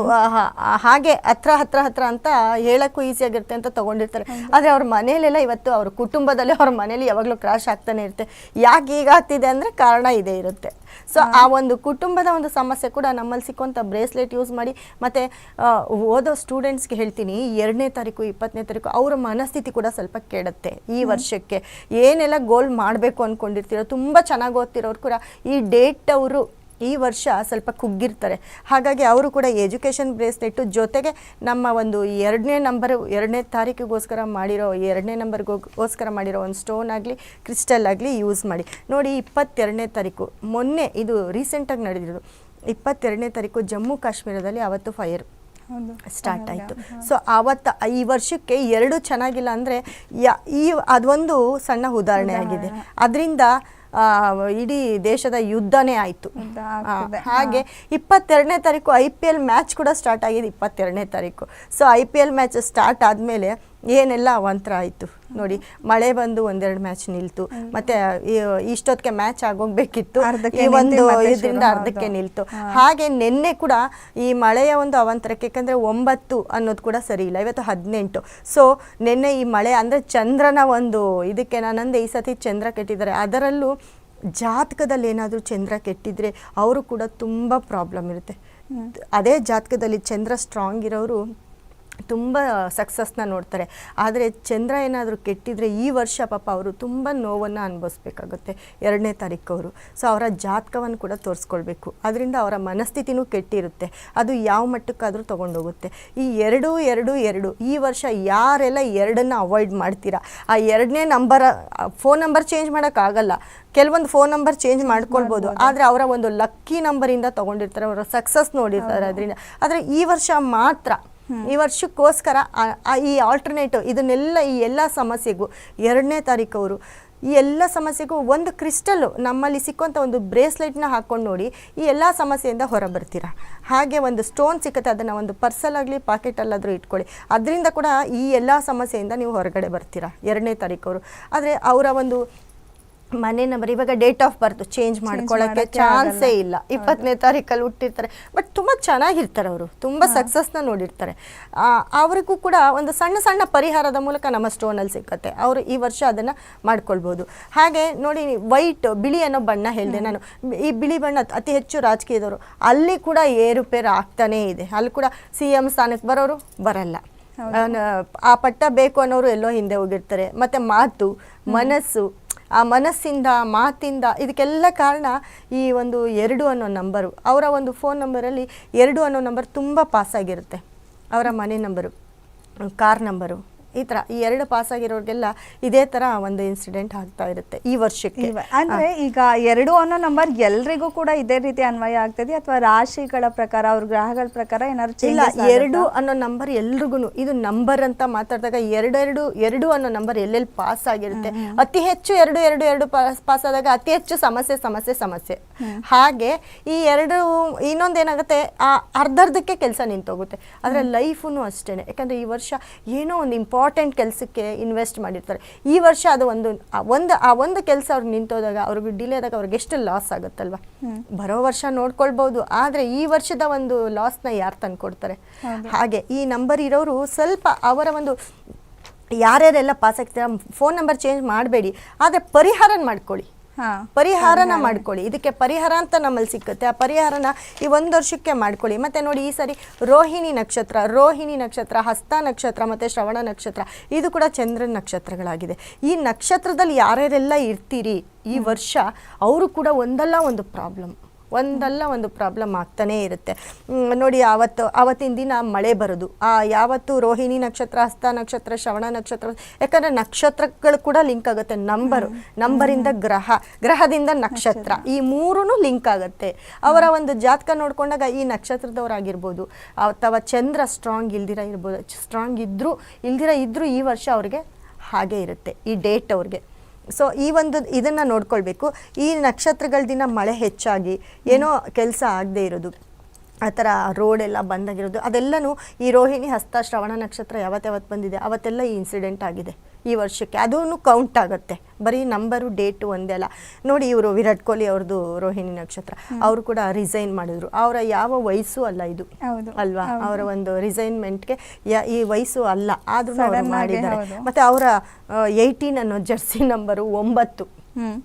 [SPEAKER 2] ಹಾಗೆ ಹತ್ರ ಹತ್ರ ಹತ್ರ ಅಂತ ಹೇಳಕ್ಕೂ ಈಸಿ ಆಗಿರುತ್ತೆ ಅಂತ ತಗೊಂಡಿರ್ತಾರೆ. ಆದ್ರೆ ಅವ್ರ ಮನೇಲೆಲ್ಲ ಇವತ್ತು ಅವ್ರ ಕುಟುಂಬದಲ್ಲಿ ಅವ್ರ ಮನೇಲಿ ಯಾವಾಗಲೂ ಕ್ರಾಶ್ ಆಗ್ತಾನೆ ಇರುತ್ತೆ. ಯಾಕೆ ಈಗ ಆಗ್ತಿದೆ ಅಂದ್ರೆ ಕಾರಣ ಇದೇ ಇರುತ್ತೆ. ಸೊ ಆ ಒಂದು ಕುಟುಂಬದ ಒಂದು ಸಮಸ್ಯೆ ಕೂಡ ನಮ್ಮಲ್ಲಿ ಸಿಕ್ಕುವಂಥ ಬ್ರೇಸ್ಲೆಟ್ ಯೂಸ್ ಮಾಡಿ ಮತ್ತೆ ಓದೋ ಸ್ಟೂಡೆಂಟ್ಸ್ಗೆ ಹೇಳ್ತೀನಿ ಎರಡನೇ ತಾರೀಕು ಇಪ್ಪತ್ತನೇ ತಾರೀಕು ಅವರ ಮನಸ್ಥಿತಿ ಕೂಡ ಸ್ವಲ್ಪ ಕೆಡುತ್ತೆ ಈ ವರ್ಷಕ್ಕೆ. ಏನೆಲ್ಲ ಗೋಲ್ ಮಾಡಬೇಕು ಅಂದ್ಕೊಂಡಿರ್ತೀರೋ ತುಂಬ ಚೆನ್ನಾಗಿ ಓದ್ತಿರೋರು ಕೂಡ ಈ ಡೇಟ್ ಅವರು ಈ ವರ್ಷ ಸ್ವಲ್ಪ ಕುಗ್ಗಿರ್ತಾರೆ. ಹಾಗಾಗಿ ಅವರು ಕೂಡ ಎಜುಕೇಷನ್ ಬ್ರೇಸ್ಲೆಟ್ಟು ಜೊತೆಗೆ ನಮ್ಮ ಒಂದು ಎರಡನೇ ನಂಬರ್ ಎರಡನೇ ತಾರೀಕಿಗೋಸ್ಕರ ಮಾಡಿರೋ ಎರಡನೇ ನಂಬರ್ಗೋಸ್ಕರ ಮಾಡಿರೋ ಒಂದು ಸ್ಟೋನ್ ಆಗಲಿ ಕ್ರಿಸ್ಟಲ್ ಆಗಲಿ ಯೂಸ್ ಮಾಡಿ. ನೋಡಿ ಇಪ್ಪತ್ತೆರಡನೇ ತಾರೀಕು ಮೊನ್ನೆ ಇದು ರೀಸೆಂಟಾಗಿ ನಡೆದಿರೋದು. ಇಪ್ಪತ್ತೆರಡನೇ ತಾರೀಕು ಜಮ್ಮು ಕಾಶ್ಮೀರದಲ್ಲಿ ಅವತ್ತು ಫೈರ್ ಸ್ಟಾರ್ಟ್ ಆಯಿತು. ಸೊ ಆವತ್ತು ಈ ವರ್ಷಕ್ಕೆ ಎರಡು ಚೆನ್ನಾಗಿಲ್ಲ ಅಂದರೆ ಯಾ ಈ ಅದೊಂದು ಸಣ್ಣ ಉದಾಹರಣೆ. ಆಗಿದೆ. ಅದರಿಂದ ಇಡೀ ದೇಶದ ಯುದ್ಧನೇ ಆಯ್ತು. ಹಾಗೆ ಇಪ್ಪತ್ತೆರಡನೇ ತಾರೀಕು ಐ ಪಿ ಎಲ್ ಮ್ಯಾಚ್ ಕೂಡ ಸ್ಟಾರ್ಟ್ ಆಗಿದೆ ಇಪ್ಪತ್ತೆರಡನೇ ತಾರೀಕು. So I P L match start ಆದಮೇಲೆ ಏನೆಲ್ಲ ಅವಾಂತರ ಆಯಿತು. ನೋಡಿ ಮಳೆ ಬಂದು ಒಂದೆರಡು ಮ್ಯಾಚ್ ನಿಲ್ತು. ಮತ್ತೆ ಇಷ್ಟೊತ್ತಿಗೆ ಮ್ಯಾಚ್ ಆಗೋಗ್ಬೇಕಿತ್ತು. ಒಂದು ಇದರಿಂದ ಅರ್ಧಕ್ಕೆ ನಿಲ್ತು. ಹಾಗೆ ನಿನ್ನೆ ಕೂಡ ಈ ಮಳೆಯ ಒಂದು ಅವಾಂತರಕ್ಕೆ ಯಾಕಂದರೆ ಒಂಬತ್ತು ಅನ್ನೋದು ಕೂಡ ಸರಿ ಇಲ್ಲ. ಇವತ್ತು ಹದಿನೆಂಟು. ಸೊ ನಿನ್ನೆ ಈ ಮಳೆ ಅಂದರೆ ಚಂದ್ರನ ಒಂದು ಇದಕ್ಕೆ ನಾನಂದೆ ಈ ಸತಿ ಚಂದ್ರ ಕೆಟ್ಟಿದ್ದಾರೆ. ಅದರಲ್ಲೂ ಜಾತಕದಲ್ಲಿ ಏನಾದರೂ ಚಂದ್ರ ಕೆಟ್ಟಿದ್ರೆ ಅವರು ಕೂಡ ತುಂಬ ಪ್ರಾಬ್ಲಮ್ ಇರುತ್ತೆ. ಅದೇ ಜಾತಕದಲ್ಲಿ ಚಂದ್ರ ಸ್ಟ್ರಾಂಗ್ ಇರೋರು ತುಂಬ ಸಕ್ಸಸ್ನ ನೋಡ್ತಾರೆ. ಆದರೆ ಚಂದ್ರ ಏನಾದರೂ ಕೆಟ್ಟಿದ್ರೆ ಈ ವರ್ಷ ಪಾಪ ಅವರು ತುಂಬ ನೋವನ್ನು ಅನುಭವಿಸ್ಬೇಕಾಗುತ್ತೆ. ಎರಡನೇ ತಾರೀಕು ಅವರು ಸೊ ಅವರ ಜಾತಕವನ್ನು ಕೂಡ ತೋರಿಸ್ಕೊಳ್ಬೇಕು. ಅದರಿಂದ ಅವರ ಮನಸ್ಥಿತಿನೂ ಕೆಟ್ಟಿರುತ್ತೆ. ಅದು ಯಾವ ಮಟ್ಟಕ್ಕಾದರೂ ತೊಗೊಂಡೋಗುತ್ತೆ. ಈ ಎರಡು ಎರಡು ಎರಡು ಈ ವರ್ಷ ಯಾರೆಲ್ಲ ಎರಡನ್ನು ಅವಾಯ್ಡ್ ಮಾಡ್ತೀರಾ? ಆ ಎರಡನೇ ನಂಬರ ಫೋನ್ ನಂಬರ್ ಚೇಂಜ್ ಮಾಡೋಕ್ಕಾಗಲ್ಲ. ಕೆಲವೊಂದು ಫೋನ್ ನಂಬರ್ ಚೇಂಜ್ ಮಾಡ್ಕೊಳ್ಬೋದು. ಆದರೆ ಅವರ ಒಂದು ಲಕ್ಕಿ ನಂಬರಿಂದ ತೊಗೊಂಡಿರ್ತಾರೆ. ಅವರ ಸಕ್ಸಸ್ ನೋಡಿರ್ತಾರೆ ಅದರಿಂದ. ಆದರೆ ಈ ವರ್ಷ ಮಾತ್ರ ಈ ವರ್ಷಕ್ಕೋಸ್ಕರ ಈ ಆಲ್ಟರ್ನೇಟಿವ್ ಇದನ್ನೆಲ್ಲ ಈ ಎಲ್ಲ ಸಮಸ್ಯೆಗೂ, ಎರಡನೇ ತಾರೀಕು ಈ ಎಲ್ಲ ಸಮಸ್ಯೆಗೂ ಒಂದು ಕ್ರಿಸ್ಟಲ್ಲು ನಮ್ಮಲ್ಲಿ ಸಿಕ್ಕುವಂಥ ಒಂದು ಬ್ರೇಸ್ಲೆಟ್ನ ಹಾಕ್ಕೊಂಡು ನೋಡಿ ಈ ಎಲ್ಲ ಸಮಸ್ಯೆಯಿಂದ ಹೊರ ಬರ್ತೀರಾ ಹಾಗೆ ಒಂದು ಸ್ಟೋನ್ ಸಿಕ್ಕತ್ತೆ, ಅದನ್ನು ಒಂದು ಪರ್ಸಲ್ಲಾಗಲಿ ಪಾಕೆಟಲ್ಲಾದರೂ ಇಟ್ಕೊಳ್ಳಿ. ಅದರಿಂದ ಕೂಡ ಈ ಎಲ್ಲ ಸಮಸ್ಯೆಯಿಂದ ನೀವು ಹೊರಗಡೆ ಬರ್ತೀರಾ? ಎರಡನೇ ತಾರೀಕು ಅವರು ಆದರೆ ಅವರ ಒಂದು ಮನೆ ನಂಬರ್ ಇವಾಗ ಡೇಟ್ ಆಫ್ ಬರ್ತ್ ಚೇಂಜ್ ಮಾಡ್ಕೊಳ್ಳೋಕ್ಕೆ
[SPEAKER 1] ಮಾಡಕ್ಕೆ
[SPEAKER 2] ಚಾನ್ಸೇ. ಇಲ್ಲ. ಇಪ್ಪತ್ತನೇ ತಾರೀಕಲ್ಲಿ ಹುಟ್ಟಿರ್ತಾರೆ. ಬಟ್ ತುಂಬ ಚೆನ್ನಾಗಿರ್ತಾರೆ ಅವರು. ತುಂಬ ಸಕ್ಸಸ್ನ ನೋಡಿರ್ತಾರೆ. ಅವರಿಗೂ ಕೂಡ ಒಂದು ಸಣ್ಣ ಸಣ್ಣ ಪರಿಹಾರದ ಮೂಲಕ ನಮ್ಮ ಸ್ಟೋನಲ್ಲಿ ಸಿಕ್ಕತ್ತೆ. ಅವರು ಈ ವರ್ಷ ಅದನ್ನು ಮಾಡ್ಕೊಳ್ಬೋದು. ಹಾಗೆ ನೋಡಿ ವೈಟ್ ಬಿಳಿ ಅನ್ನೋ ಬಣ್ಣ ಹೇಳಿದೆ ನಾನು. ಈ ಬಿಳಿ ಬಣ್ಣ ಅತಿ ಹೆಚ್ಚು ರಾಜಕೀಯದವರು. ಅಲ್ಲಿ ಕೂಡ ಏರುಪೇರು ಆಗ್ತಾನೇ ಇದೆ. ಅಲ್ಲಿ ಕೂಡ ಸಿ ಎಂ ಸ್ಥಾನಕ್ಕೆ ಬರೋರು ಬರಲ್ಲ. ಆ ಪಟ್ಟ ಬೇಕು ಅನ್ನೋರು ಎಲ್ಲೋ ಹಿಂದೆ ಹೋಗಿರ್ತಾರೆ. ಮತ್ತು ಮಾತು ಮನಸ್ಸು ಆ ಮನಸ್ಸಿಂದ, ಮಾತಿಂದ ಇದಕ್ಕೆಲ್ಲ ಕಾರಣ ಈ ಒಂದು ಎರಡು ಅನ್ನೋ ನಂಬರು ಅವರ ಒಂದು ಫೋನ್ ನಂಬರಲ್ಲಿ ಎರಡು ಅನ್ನೋ ನಂಬರ್ ತುಂಬ ಪಾಸ್ ಆಗಿರುತ್ತೆ. ಅವರ ಮನೆ ನಂಬರು ಕಾರ್ ನಂಬರು ಈ ತರ ಈ ಎರಡು ಪಾಸ್ ಆಗಿರೋರಿಗೆಲ್ಲ ಇದೇ ತರ ಒಂದು ಇನ್ಸಿಡೆಂಟ್ ಆಗ್ತಾ ಇರುತ್ತೆ ಈ ವರ್ಷಕ್ಕೆ.
[SPEAKER 1] ಅಂದ್ರೆ ಈಗ ಎರಡು ಅನ್ನೋ ನಂಬರ್ ಎಲ್ರಿಗೂ ಕೂಡ ಇದೇ ರೀತಿ ಅನ್ವಯ ಆಗ್ತದೆ ಅಥವಾ ರಾಶಿಗಳ ಪ್ರಕಾರ ಅವ್ರ ಗ್ರಹಗಳ ಪ್ರಕಾರ ಏನಾದ್ರು
[SPEAKER 2] ಇಲ್ಲ ಎರಡು ಅನ್ನೋ ನಂಬರ್ ಎಲ್ರಿಗೂ ಇದು ನಂಬರ್ ಅಂತ ಮಾತಾಡಿದಾಗ ಎರಡೆರಡು ಎರಡು ಅನ್ನೋ ನಂಬರ್ ಎಲ್ಲೆಲ್ಲಿ ಪಾಸ್ ಆಗಿರುತ್ತೆ. ಅತಿ ಹೆಚ್ಚು ಎರಡು ಎರಡು ಎರಡು ಪಾಸ್ ಪಾಸ್ ಆದಾಗ ಅತಿ ಹೆಚ್ಚು ಸಮಸ್ಯೆ ಸಮಸ್ಯೆ ಸಮಸ್ಯೆ. ಹಾಗೆ ಈ ಎರಡು ಇನ್ನೊಂದೇನಾಗುತ್ತೆ ಆ ಅರ್ಧರ್ಧಕ್ಕೆ ಕೆಲಸ ನಿಂತೋಗುತ್ತೆ. ಆದರೆ ಲೈಫೂ ಅಷ್ಟೇ ಯಾಕಂದ್ರೆ ಈ ವರ್ಷ ಏನೋ ಒಂದು ಇಂಪಾರ್ಟೆಂಟ್ ಕೆಲಸಕ್ಕೆ ಇನ್ವೆಸ್ಟ್ ಮಾಡಿರ್ತಾರೆ. ಈ ವರ್ಷ ಅದು ಒಂದು ಒಂದು ಆ ಒಂದು ಕೆಲಸ ಅವ್ರಿಗೆ ನಿಂತೋದಾಗ ಅವ್ರಿಗೆ ಡಿಲೇ ಆದಾಗ ಅವ್ರಿಗೆ ಎಷ್ಟು ಲಾಸ್ ಆಗುತ್ತಲ್ವ? ಬರೋ ವರ್ಷ ನೋಡ್ಕೊಳ್ಬೋದು ಆದರೆ ಈ ವರ್ಷದ ಒಂದು ಲಾಸ್ನ ಯಾರು ತಂದುಕೊಡ್ತಾರೆ ಹಾಗೆ ಈ ನಂಬರ್ ಇರೋರು ಸ್ವಲ್ಪ ಅವರ ಒಂದು ಯಾರ್ಯಾರೆಲ್ಲ ಪಾಸ್ ಆಗ್ತೀರಾ ಫೋನ್ ನಂಬರ್ ಚೇಂಜ್ ಮಾಡಬೇಡಿ ಆದರೆ ಪರಿಹಾರ ಮಾಡ್ಕೊಳ್ಳಿ. ಪರಿಹಾರನ ಮಾಡ್ಕೊಳ್ಳಿ. ಇದಕ್ಕೆ ಪರಿಹಾರ ಅಂತ ನಮ್ಮಲ್ಲಿ ಸಿಕ್ಕುತ್ತೆ. ಆ ಪರಿಹಾರನ ಈ ಒಂದು ವರ್ಷಕ್ಕೆ ಮಾಡ್ಕೊಳ್ಳಿ. ಮತ್ತೆ ನೋಡಿ ಈ ಸರಿ ರೋಹಿಣಿ ನಕ್ಷತ್ರ ರೋಹಿಣಿ ನಕ್ಷತ್ರ ಹಸ್ತ ನಕ್ಷತ್ರ ಮತ್ತೆ ಶ್ರವಣ ನಕ್ಷತ್ರ ಇದು ಕೂಡ ಚಂದ್ರನ ನಕ್ಷತ್ರಗಳಾಗಿದೆ. ಈ ನಕ್ಷತ್ರದಲ್ಲಿ ಯಾರ್ಯಾರೆಲ್ಲ ಇರ್ತೀರಿ ಈ ವರ್ಷ ಅವರು ಕೂಡ ಒಂದಲ್ಲ ಒಂದು ಪ್ರಾಬ್ಲಮ್ ಒಂದಲ್ಲ ಒಂದು ಪ್ರಾಬ್ಲಮ್ ಆಗ್ತಾನೇ ಇರುತ್ತೆ. ನೋಡಿ ಆವತ್ತು ಆವತ್ತಿನ ದಿನ ಮಳೆ ಬರೋದು. ಆ ಯಾವತ್ತು ರೋಹಿಣಿ ನಕ್ಷತ್ರ ಹಸ್ತ ನಕ್ಷತ್ರ ಶ್ರವಣ ನಕ್ಷತ್ರ ಯಾಕಂದರೆ ನಕ್ಷತ್ರಗಳು ಕೂಡ ಲಿಂಕ್ ಆಗುತ್ತೆ. ನಂಬರು ನಂಬರಿಂದ ಗ್ರಹ ಗ್ರಹದಿಂದ ನಕ್ಷತ್ರ. ಈ ಮೂರೂ ಲಿಂಕ್ ಆಗುತ್ತೆ. ಅವರ ಒಂದು ಜಾತಕ ನೋಡ್ಕೊಂಡಾಗ ಈ ನಕ್ಷತ್ರದವರಾಗಿರ್ಬೋದು. ಅಥವಾ ಚಂದ್ರ ಸ್ಟ್ರಾಂಗ್ ಇಲ್ದಿರ ಇರ್ಬೋದು. ಸ್ಟ್ರಾಂಗ್ ಇದ್ದರೂ ಇಲ್ದಿರ ಇದ್ದರೂ ಈ ವರ್ಷ ಅವ್ರಿಗೆ ಹಾಗೆ ಇರುತ್ತೆ. ಈ ಡೇಟ್ ಅವ್ರಿಗೆ. ಸೊ ಈ ಒಂದು ಇದನ್ನು ನೋಡ್ಕೊಳ್ಬೇಕು. ಈ ನಕ್ಷತ್ರಗಳ ದಿನ ಮಳೆ ಹೆಚ್ಚಾಗಿ, ಏನೋ ಕೆಲಸ ಆಗದೆ ಇರೋದು. ಆ ಥರ ರೋಡ್ ಎಲ್ಲ ಬಂದಾಗಿರೋದು. ಅದೆಲ್ಲನೂ ಈ ರೋಹಿಣಿ ಹಸ್ತ ಶ್ರವಣ ನಕ್ಷತ್ರ ಯಾವತ್ತಾವತ್ತು ಬಂದಿದೆ, ಅವತ್ತೆಲ್ಲ ಈ ಇನ್ಸಿಡೆಂಟ್ ಆಗಿದೆ. ಈ ವರ್ಷಕ್ಕೆ. ಅದೂ ಕೌಂಟ್ ಆಗುತ್ತೆ. ಬರೀ ನಂಬರು ಡೇಟು ಒಂದೇ ಅಲ್ಲ. ನೋಡಿ ಇವರು ವಿರಾಟ್ ಕೊಹ್ಲಿ ಅವ್ರದ್ದು ರೋಹಿಣಿ ನಕ್ಷತ್ರ. ಅವರು ಕೂಡ ರಿಸೈನ್ ಮಾಡಿದ್ರು. ಅವರ ಯಾವ ವಯಸ್ಸು ಅಲ್ಲ ಇದು. ಅಲ್ವಾ? ಅವರ ಒಂದು ರಿಸೈನ್ಮೆಂಟ್ಗೆ ಈ ವಯಸ್ಸು ಅಲ್ಲ. ಆದ್ರೂ ಮಾಡಿದ್ದಾರೆ. ಮತ್ತೆ ಅವರ ಏಯ್ಟೀನ್ ಅನ್ನೋ ಜರ್ಸಿ ನಂಬರು ಒಂಬತ್ತು.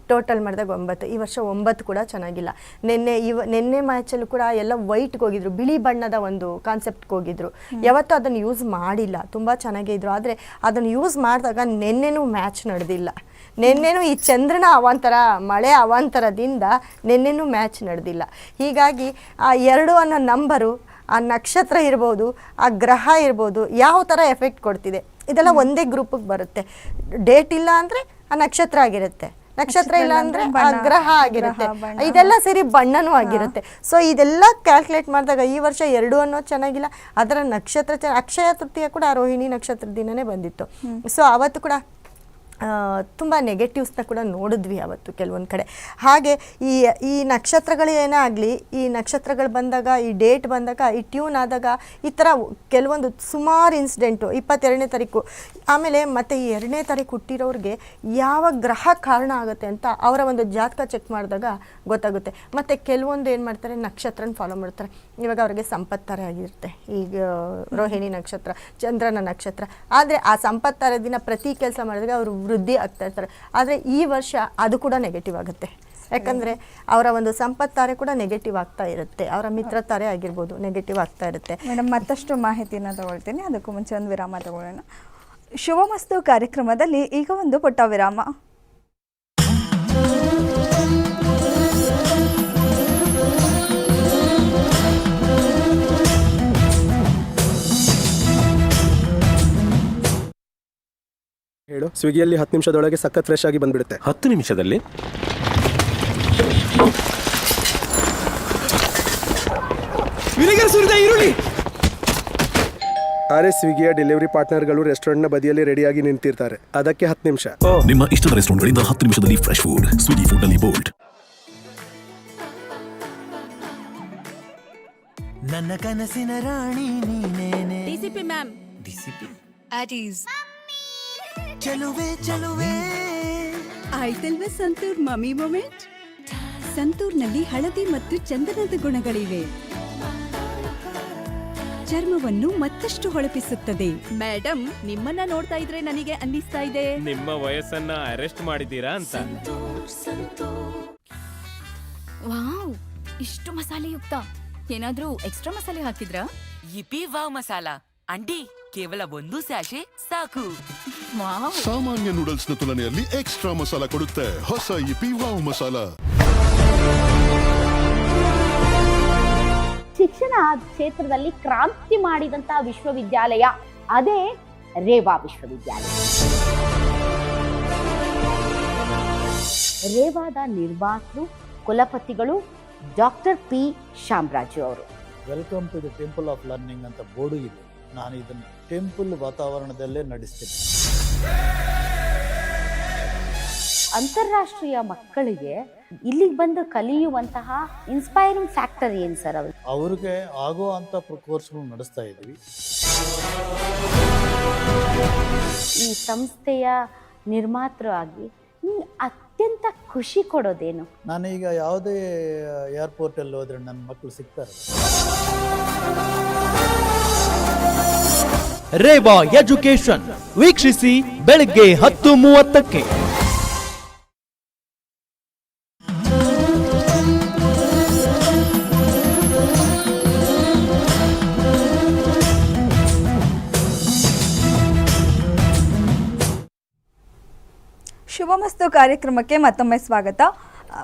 [SPEAKER 2] ಟೋಟಲ್ ಮಾಡಿದಾಗ ಒಂಬತ್ತು. ಈ ವರ್ಷ ಒಂಬತ್ತು ಕೂಡ ಚೆನ್ನಾಗಿಲ್ಲ. ನಿನ್ನೆ ಇವ ನಿನ್ನೆ ಮ್ಯಾಚಲ್ಲೂ ಕೂಡ ಎಲ್ಲ ವೈಟ್ಗೆ ಹೋಗಿದ್ರು. ಬಿಳಿ ಬಣ್ಣದ ಒಂದು ಕಾನ್ಸೆಪ್ಟ್ಗೆ ಹೋಗಿದ್ರು. ಯಾವತ್ತೂ ಅದನ್ನು ಯೂಸ್ ಮಾಡಿಲ್ಲ. ತುಂಬ ಚೆನ್ನಾಗೇ ಇದ್ರು. ಆದರೆ ಅದನ್ನು ಯೂಸ್ ಮಾಡಿದಾಗ ನಿನ್ನೆನೂ ಮ್ಯಾಚ್ ನಡೆದಿಲ್ಲ. ನಿನ್ನೆನೂ ಈ ಚಂದ್ರನ ಅವಾಂತರ ಮಳೆ ಅವಾಂತರದಿಂದ ನಿನ್ನೆನೂ ಮ್ಯಾಚ್ ನಡೆದಿಲ್ಲ. ಹೀಗಾಗಿ ಆ ಎರಡು ಅನ್ನೋ ನಂಬರು ಆ ನಕ್ಷತ್ರ ಇರ್ಬೋದು ಆ ಗ್ರಹ ಇರ್ಬೋದು ಯಾವ ಥರ ಎಫೆಕ್ಟ್ ಕೊಡ್ತಿದೆ ಇದೆಲ್ಲ ಒಂದೇ ಗ್ರೂಪಿಗೆ ಬರುತ್ತೆ. ಡೇಟ್ ಇಲ್ಲ ಅಂದರೆ ಆ ನಕ್ಷತ್ರ ಆಗಿರುತ್ತೆ. ನಕ್ಷತ್ರ ಇಲ್ಲ ಅಂದ್ರೆ ಗ್ರಹ ಆಗಿರುತ್ತೆ ಇದೆಲ್ಲ ಸೇರಿ ಬಣ್ಣನೂ ಆಗಿರುತ್ತೆ. ಸೊ ಇದೆಲ್ಲ ಕ್ಯಾಲ್ಕುಲೇಟ್ ಮಾಡಿದಾಗ ಈ ವರ್ಷ ಎರಡು ಅನ್ನೋದು ಚೆನ್ನಾಗಿಲ್ಲ. ಅದರ ನಕ್ಷತ್ರ ಅಕ್ಷಯ ತೃತೀಯ ಕೂಡ ರೋಹಿಣಿ ನಕ್ಷತ್ರ ದಿನನೇ ಬಂದಿತ್ತು. ಸೊ ಅವತ್ತು ಕೂಡ ತುಂಬ ನೆಗೆಟಿವ್ಸ್ನ ಕೂಡ ನೋಡಿದ್ವಿ ಅವತ್ತು ಕೆಲವೊಂದು ಕಡೆ. ಹಾಗೆ ಈ ಈ ನಕ್ಷತ್ರಗಳು ಏನೇ ಆಗಲಿ, ಈ ನಕ್ಷತ್ರಗಳು ಬಂದಾಗ, ಈ ಡೇಟ್ ಬಂದಾಗ, ಈ ಟ್ಯೂನ್ ಆದಾಗ, ಈ ಥರ ಕೆಲವೊಂದು ಸುಮಾರು ಇನ್ಸಿಡೆಂಟು ಇಪ್ಪತ್ತೆರಡನೇ ತಾರೀಕು, ಆಮೇಲೆ ಮತ್ತೆ ಈ ಎರಡನೇ ತಾರೀಕು ಹುಟ್ಟಿರೋರಿಗೆ ಯಾವ ಗ್ರಹ ಕಾರಣ ಆಗುತ್ತೆ ಅಂತ ಅವರ ಒಂದು ಜಾತಕ ಚೆಕ್ ಮಾಡಿದಾಗ ಗೊತ್ತಾಗುತ್ತೆ. ಮತ್ತು ಕೆಲವೊಂದು ಏನು ಮಾಡ್ತಾರೆ, ನಕ್ಷತ್ರನ ಫಾಲೋ ಮಾಡ್ತಾರೆ. ಇವಾಗ ಅವರಿಗೆ ಸಂಪತ್ತಾರೆ ಆಗಿರುತ್ತೆ. ಈಗ, ರೋಹಿಣಿ ನಕ್ಷತ್ರ, ಚಂದ್ರನ ನಕ್ಷತ್ರ. ಆದರೆ ಆ ಸಂಪತ್ತಾರೆ ದಿನ ಪ್ರತಿ ಕೆಲಸ ಮಾಡಿದಾಗ ಅವರು ವೃದ್ಧಿ ಆಗ್ತಾ ಇರ್ತಾರೆ. ಆದರೆ ಈ ವರ್ಷ ಅದು ಕೂಡ ನೆಗೆಟಿವ್ ಆಗುತ್ತೆ. ಯಾಕಂದರೆ ಅವರ ಒಂದು ಸಂಪತ್ತಾರೆ ಕೂಡ ನೆಗೆಟಿವ್ ಆಗ್ತಾ ಇರುತ್ತೆ. ಅವರ ಮಿತ್ರ ತಾರೆ ಆಗಿರ್ಬೋದು ನೆಗೆಟಿವ್ ಆಗ್ತಾ ಇರುತ್ತೆ.
[SPEAKER 1] ಮೇಡಮ್ ಮತ್ತಷ್ಟು ಮಾಹಿತಿನ ತಗೊಳ್ತೀನಿ. ಅದಕ್ಕೂ ಮುಂಚೆ ಒಂದು ವಿರಾಮ ತಗೊಳ್ಳೋಣ. ಶುಭಮಸ್ತು ಕಾರ್ಯಕ್ರಮದಲ್ಲಿ ಈಗ ಒಂದು ಪುಟ್ಟ ವಿರಾಮ.
[SPEAKER 3] ಹೇಳು. ಸ್ವಿಗ್ಗಿಯಲ್ಲಿ ಹತ್ತು ನಿಮಿಷದೊಳಗೆ ಸಖತ್ ಫ್ರೆಶ್ ಆಗಿ ಬಂದ್ಬಿಡುತ್ತೆ.
[SPEAKER 4] ಹತ್ತು ನಿಮಿಷದಲ್ಲಿ? ಈರುಳ್ಳಿ!
[SPEAKER 3] ಆರೆ ಸ್ವಿಗ್ಗಿಯ ಡೆಲಿವರಿ ಪಾರ್ಟ್ನರ್ಗಳು ರೆಸ್ಟೋರೆಂಟ್ನ ಬದಿಯಲ್ಲಿ ರೆಡಿಯಾಗಿ ನಿಂತಿರ್ತಾರೆ. ಅದಕ್ಕೆ ಹತ್ತು ನಿಮಿಷ.
[SPEAKER 5] ನಿಮ್ಮ ಇಷ್ಟದ ರೆಸ್ಟೋರೆಂಟ್ಗಳಿಂದ ಹತ್ತು ನಿಮಿಷದಲ್ಲಿ ಫ್ರೆಶ್ ಫುಡ್ ಸ್ವಿಗ್ಗಿ ಫುಡ್ ಅಲ್ಲಿ ಬೋಲ್ಡ್
[SPEAKER 6] ನನ್ನ ಕನಸಿನ ರಾಣಿ ನೀನೇನೆ.
[SPEAKER 7] DCP ma'am
[SPEAKER 6] DCP
[SPEAKER 7] at is
[SPEAKER 6] ಚಲುವೆ ಚಲುವೆ.
[SPEAKER 7] ಆಯ್ತಲ್ವ ಸಂತೂರ್ ಮಮ್ಮಿ ಮೊಮೆಂಟ್? ಸಂತೂರ್ನಲ್ಲಿ ಹಳದಿ ಮತ್ತು ಚಂದನದ ಗುಣಗಳಿವೆ. ಚರ್ಮವನ್ನು ಮತ್ತಷ್ಟು ಹೊಳಪಿಸುತ್ತದೆ. ಮೇಡಮ್ ನಿಮ್ಮನ್ನ ನೋಡ್ತಾ ಇದ್ರೆ ನನಗೆ ಅನ್ನಿಸ್ತಾ ಇದೆ.
[SPEAKER 4] ನಿಮ್ಮ ವಯಸ್ಸನ್ನ ಅರೆಸ್ಟ್ ಮಾಡಿದ್ದೀರಾ ಅಂತ.
[SPEAKER 8] ವಾವ್ ಇಷ್ಟು ಮಸಾಲೆಯುಕ್ತ. ಏನಾದ್ರೂ ಎಕ್ಸ್ಟ್ರಾ ಮಸಾಲೆ ಹಾಕಿದ್ರಾ?
[SPEAKER 9] ಇಪಿ ವಾವ್ ಮಸಾಲ. ಅಂಟಿ. ಕೇವಲ ಒಂದು ಸ್ಯಾಶೆ ಸಾಕು.
[SPEAKER 8] ಸಾಮಾನ್ಯ
[SPEAKER 10] ಸಾಮಾನ್ಯ ನ ತುಲನೆಯಲ್ಲಿ ಎಕ್ಸ್ಟ್ರಾ ಮಸಾಲ ಕೊಡುತ್ತೆ. ಹೊಸ ಇಪಿ ವಾವ್ ಮಸಾಲ.
[SPEAKER 11] ಶಿಕ್ಷಣ ಕ್ಷೇತ್ರದಲ್ಲಿ ಕ್ರಾಂತಿ ಮಾಡಿದಂತ ವಿಶ್ವವಿದ್ಯಾಲಯ ಅದೇ ರೇವಾ ವಿಶ್ವವಿದ್ಯಾಲಯ. ರೇವಾದ ನಿರ್ವಾಹಕರು ಕುಲಪತಿಗಳು ಡಾಕ್ಟರ್ ಪಿ. ಶಾಮರಾಜು ಅವರು.
[SPEAKER 12] Welcome to the temple of learning ಅಂತ ಬೋರ್ಡು ಇದೆ. ನಾನು ಇದನ್ನು ಟೆಂಪಲ್ ವಾತಾವರಣದಲ್ಲೇ ನಡೆಸ್ತೀನಿ
[SPEAKER 11] ಅಂತಾರಾಷ್ಟ್ರೀಯ ಮಕ್ಕಳಿಗೆ ಇಲ್ಲಿಗೆ ಬಂದು ಕಲಿಯುವಂತಹ ಇನ್ಸ್ಪೈರಿಂಗ್ ಫ್ಯಾಕ್ಟರ್ ಏನು ಸರ್ ಅವರು
[SPEAKER 12] ಅವ್ರಿಗೆ ಆಗೋ ಅಂತ ಕೋರ್ಸ್ಗಳು ನಡೆಸ್ತಾ ಇದ್ವಿ.
[SPEAKER 11] ಈ ಸಂಸ್ಥೆಯ ನಿರ್ಮಾತೃ ಆಗಿ ನಿಮ್ಗೆ ಅತ್ಯಂತ ಖುಷಿ ಕೊಡೋದೇನು?
[SPEAKER 12] ನಾನೀಗ ಯಾವುದೇ ಏರ್ಪೋರ್ಟಲ್ಲಿ ಹೋದ್ರೆ ನನ್ನ ಮಕ್ಕಳು ಸಿಗ್ತಾರೆ.
[SPEAKER 6] ರೇವಾ ಎಜುಕೇಶನ್ ವೀಕ್ಷಿಸಿ ಬೆಳಗ್ಗೆ ಹತ್ತು ಮೂವತ್ತಕ್ಕೆ.
[SPEAKER 1] ಶುಭಮಸ್ತು ಕಾರ್ಯಕ್ರಮಕ್ಕೆ ಮತ್ತೊಮ್ಮೆ ಸ್ವಾಗತ.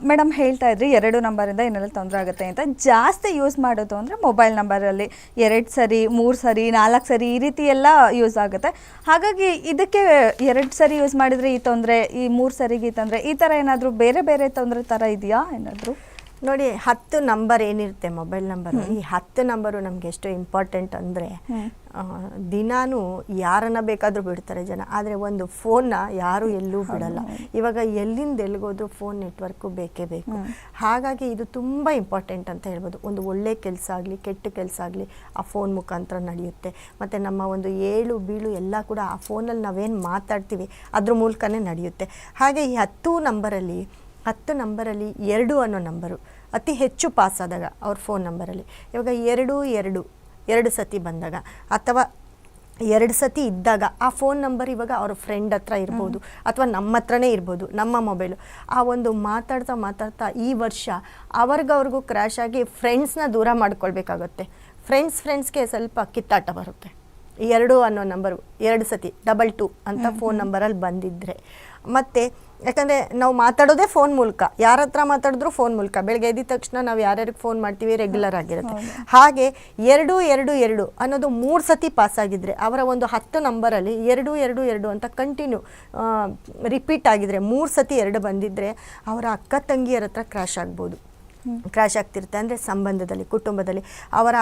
[SPEAKER 1] ಮೇಡಮ್ ಹೇಳ್ತಾ ಇದ್ರಿ, ಎರಡು ನಂಬರಿಂದ ಏನೆಲ್ಲ ತೊಂದರೆ ಆಗುತ್ತೆ ಅಂತ. ಜಾಸ್ತಿ ಯೂಸ್ ಮಾಡೋದು ಅಂದರೆ ಮೊಬೈಲ್ ನಂಬರಲ್ಲಿ ಎರಡು ಸರಿ, ಮೂರು ಸರಿ, ನಾಲ್ಕು ಸರಿ ಈ ರೀತಿ ಎಲ್ಲ ಯೂಸ್ ಆಗುತ್ತೆ. ಹಾಗಾಗಿ ಇದಕ್ಕೆ ಎರಡು ಸರಿ ಯೂಸ್ ಮಾಡಿದರೆ ಈ ತೊಂದರೆ, ಈ ಮೂರು ಸರಿಗೆ ಈ ತೊಂದರೆ, ಈ ಥರ ಏನಾದರೂ ಬೇರೆ ಬೇರೆ ತೊಂದರೆ ಥರ ಇದೆಯಾ ಏನಾದರೂ?
[SPEAKER 2] ನೋಡಿ ಹತ್ತು ನಂಬರ್ ಏನಿರುತ್ತೆ ಮೊಬೈಲ್ ನಂಬರ್? ಈ ಹತ್ತು ನಂಬರು ನಮ್ಗೆ ಎಷ್ಟು ಇಂಪಾರ್ಟೆಂಟ್ ಅಂದರೆ ದಿನಾನು ಯಾರನ್ನ ಬೇಕಾದರೂ ಬಿಡ್ತಾರೆ ಜನ. ಆದರೆ ಒಂದು ಫೋನ್ನ ಯಾರು ಎಲ್ಲೂ ಬಿಡಲ್ಲ. ಇವಾಗ ಎಲ್ಲಿಂದ ಎಲ್ಲಿಗೋದ್ರು ಫೋನ್ ನೆಟ್ವರ್ಕು ಬೇಕೇ ಬೇಕು. ಹಾಗಾಗಿ ಇದು ತುಂಬ ಇಂಪಾರ್ಟೆಂಟ್ ಅಂತ ಹೇಳ್ಬೋದು. ಒಂದು ಒಳ್ಳೆ ಕೆಲಸ ಆಗಲಿ ಕೆಟ್ಟ ಕೆಲಸ ಆಗಲಿ ಆ ಫೋನ್ ಮುಖಾಂತರ ನಡೆಯುತ್ತೆ. ಮತ್ತು ನಮ್ಮ ಒಂದು ಏಳು ಬೀಳು ಎಲ್ಲ ಕೂಡ ಆ ಫೋನಲ್ಲಿ ನಾವೇನು ಮಾತಾಡ್ತೀವಿ ಅದ್ರ ಮೂಲಕನೇ ನಡೆಯುತ್ತೆ. ಹಾಗೆ ಈ ಹತ್ತು ನಂಬರಲ್ಲಿ ಹತ್ತು ನಂಬರಲ್ಲಿ ಎರಡು ಅನ್ನೋ ನಂಬರು. ಅತಿ ಹೆಚ್ಚು ಪಾಸ್ ಆದಾಗ ಅವ್ರ ಫೋನ್ ನಂಬರಲ್ಲಿ ಇವಾಗ ಎರಡು ಎರಡು ಎರಡು ಸತಿ ಬಂದಾಗ ಅಥವಾ ಎರಡು ಸತಿ ಇದ್ದಾಗ ಆ ಫೋನ್ ನಂಬರ್ ಇವಾಗ ಅವ್ರ ಫ್ರೆಂಡ್ ಹತ್ರ ಇರ್ಬೋದು ಅಥವಾ ನಮ್ಮ ಹತ್ರನೇ ಇರ್ಬೋದು ನಮ್ಮ ಮೊಬೈಲು ಆ ಒಂದು ಮಾತಾಡ್ತಾ ಮಾತಾಡ್ತಾ ಈ ವರ್ಷ ಅವ್ರಿಗವ್ರಿಗೂ ಕ್ರ್ಯಾಶ್ ಆಗಿ ಫ್ರೆಂಡ್ಸ್ನ ದೂರ ಮಾಡ್ಕೊಳ್ಬೇಕಾಗತ್ತೆ. ಫ್ರೆಂಡ್ಸ್ ಫ್ರೆಂಡ್ಸ್ಗೆ ಸ್ವಲ್ಪ ಕಿತ್ತಾಟ ಬರುತ್ತೆ. ಎರಡು ಅನ್ನೋ ನಂಬರು ಎರಡು ಸತಿ ಡಬಲ್ ಟು ಅಂತ ಫೋನ್ ನಂಬರಲ್ಲಿ ಬಂದಿದ್ದರೆ ಮತ್ತು ಯಾಕಂದರೆ ನಾವು ಮಾತಾಡೋದೇ ಫೋನ್ ಮೂಲಕ. ಯಾರ ಹತ್ರ ಮಾತಾಡಿದ್ರು ಫೋನ್ ಮೂಲಕ. ಬೆಳಗ್ಗೆ ಎದ್ದ ತಕ್ಷಣ ನಾವು ಯಾರ್ಯಾರಿಗೆ ಫೋನ್ ಮಾಡ್ತೀವಿ ರೆಗ್ಯುಲರ್ ಆಗಿರುತ್ತೆ. ಹಾಗೆ ಎರಡು ಎರಡು ಎರಡು ಅನ್ನೋದು ಮೂರು ಸತಿ ಪಾಸ್ ಆಗಿದ್ರೆ ಅವರ ಒಂದು ಹತ್ತು ನಂಬರಲ್ಲಿ ಎರಡು ಎರಡು ಎರಡು ಅಂತ ಕಂಟಿನ್ಯೂ ರಿಪೀಟ್ ಆಗಿದ್ರೆ ಮೂರು ಸತಿ ಎರಡು ಬಂದಿದ್ದರೆ ಅವರ ಅಕ್ಕ ತಂಗಿಯರ ಹತ್ರ ಕ್ರಾಶ್ ಆಗ್ಬೋದು. ಕ್ರಾಶ್ ಆಗ್ತಿರುತ್ತೆ. ಅಂದರೆ ಸಂಬಂಧದಲ್ಲಿ ಕುಟುಂಬದಲ್ಲಿ ಅವರ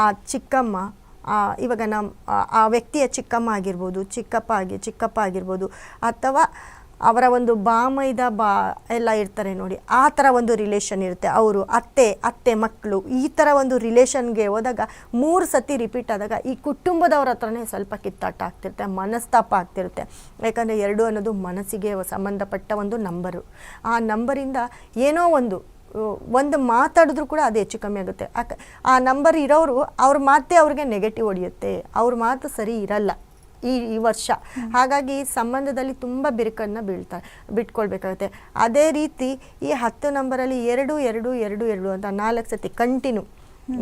[SPEAKER 2] ಆ ಚಿಕ್ಕಮ್ಮ ಇವಾಗ ನಮ್ಮ ಆ ವ್ಯಕ್ತಿಯ ಚಿಕ್ಕಮ್ಮ ಆಗಿರ್ಬೋದು ಚಿಕ್ಕಪ್ಪ ಆಗಿ ಚಿಕ್ಕಪ್ಪ ಆಗಿರ್ಬೋದು ಅಥವಾ ಅವರ ಒಂದು ಬಾಮೈದ ಬಾ ಎಲ್ಲ ಇರ್ತಾರೆ ನೋಡಿ, ಆ ಥರ ಒಂದು ರಿಲೇಷನ್ ಇರುತ್ತೆ. ಅವರು ಅತ್ತೆ ಅತ್ತೆ ಮಕ್ಕಳು ಈ ಥರ ಒಂದು ರಿಲೇಷನ್ಗೆ ಹೋದಾಗ ಮೂರು ಸತಿ ರಿಪೀಟ್ ಆದಾಗ ಈ ಕುಟುಂಬದವ್ರ ಹತ್ರನೇ ಸ್ವಲ್ಪ ಕಿತ್ತಾಟ ಆಗ್ತಿರುತ್ತೆ, ಮನಸ್ತಾಪ ಆಗ್ತಿರುತ್ತೆ. ಯಾಕಂದರೆ ಎರಡು ಅನ್ನೋದು ಮನಸ್ಸಿಗೆ ಸಂಬಂಧಪಟ್ಟ ಒಂದು ನಂಬರು ಆ ನಂಬರಿಂದ ಏನೋ ಒಂದು ಒಂದು ಮಾತಾಡಿದ್ರು ಕೂಡ ಅದು ಹೆಚ್ಚು ಕಮ್ಮಿ ಆಗುತ್ತೆ. ಆ ನಂಬರ್ ಇರೋರು ಅವ್ರ ಮಾತೇ ಅವ್ರಿಗೆ ನೆಗೆಟಿವ್ ಹೊಡೆಯುತ್ತೆ. ಅವ್ರ ಮಾತು ಸರಿ ಇರಲ್ಲ. ಈ ಈ ವರ್ಷ. ಹಾಗಾಗಿ ಸಂಬಂಧದಲ್ಲಿ ತುಂಬ ಬಿರುಕನ್ನು ಬೀಳ್ತಾ, ಬಿಟ್ಕೊಳ್ಬೇಕಾಗುತ್ತೆ. ಅದೇ ರೀತಿ ಈ ಹತ್ತು ನಂಬರಲ್ಲಿ ಎರಡು ಎರಡು ಎರಡು ಎರಡು ಅಂತ ನಾಲ್ಕು ಸತಿ ಕಂಟಿನ್ಯೂ,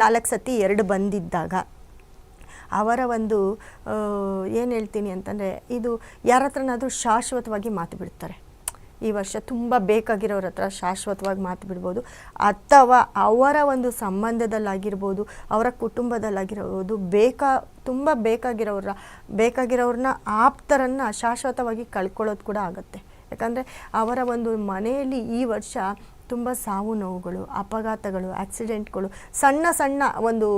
[SPEAKER 2] ನಾಲ್ಕು ಸತಿ ಎರಡು ಬಂದಿದ್ದಾಗ ಅವರ ಒಂದು ಏನು ಹೇಳ್ತೀನಿ ಅಂತಂದರೆ ಇದು ಯಾರ ಹತ್ರನಾದರೂ ಶಾಶ್ವತವಾಗಿ ಮಾತು ಬಿಡ್ತಾರೆ. ಈ ವರ್ಷ ತುಂಬ ಬೇಕಾಗಿರೋರ ಹತ್ರ ಶಾಶ್ವತವಾಗಿ ಮಾತು ಬಿಡ್ಬೋದು. ಅಥವಾ ಅವರ ಒಂದು ಸಂಬಂಧದಲ್ಲಾಗಿರ್ಬೋದು, ಅವರ ಕುಟುಂಬದಲ್ಲಾಗಿರ್ಬೋದು, ಬೇಕಾ ತುಂಬ ಬೇಕಾಗಿರೋರ ಬೇಕಾಗಿರೋರನ್ನ ಆಪ್ತರನ್ನು ಶಾಶ್ವತವಾಗಿ ಕಳ್ಕೊಳ್ಳೋದು ಕೂಡ ಆಗುತ್ತೆ. ಯಾಕಂದರೆ ಅವರ ಒಂದು ಮನೆಯಲ್ಲಿ ಈ ವರ್ಷ ತುಂಬ ಸಾವು ನೋವುಗಳು ಅಪಘಾತಗಳು ಆಕ್ಸಿಡೆಂಟ್ಗಳು ಸಣ್ಣ ಸಣ್ಣ ಒಂದು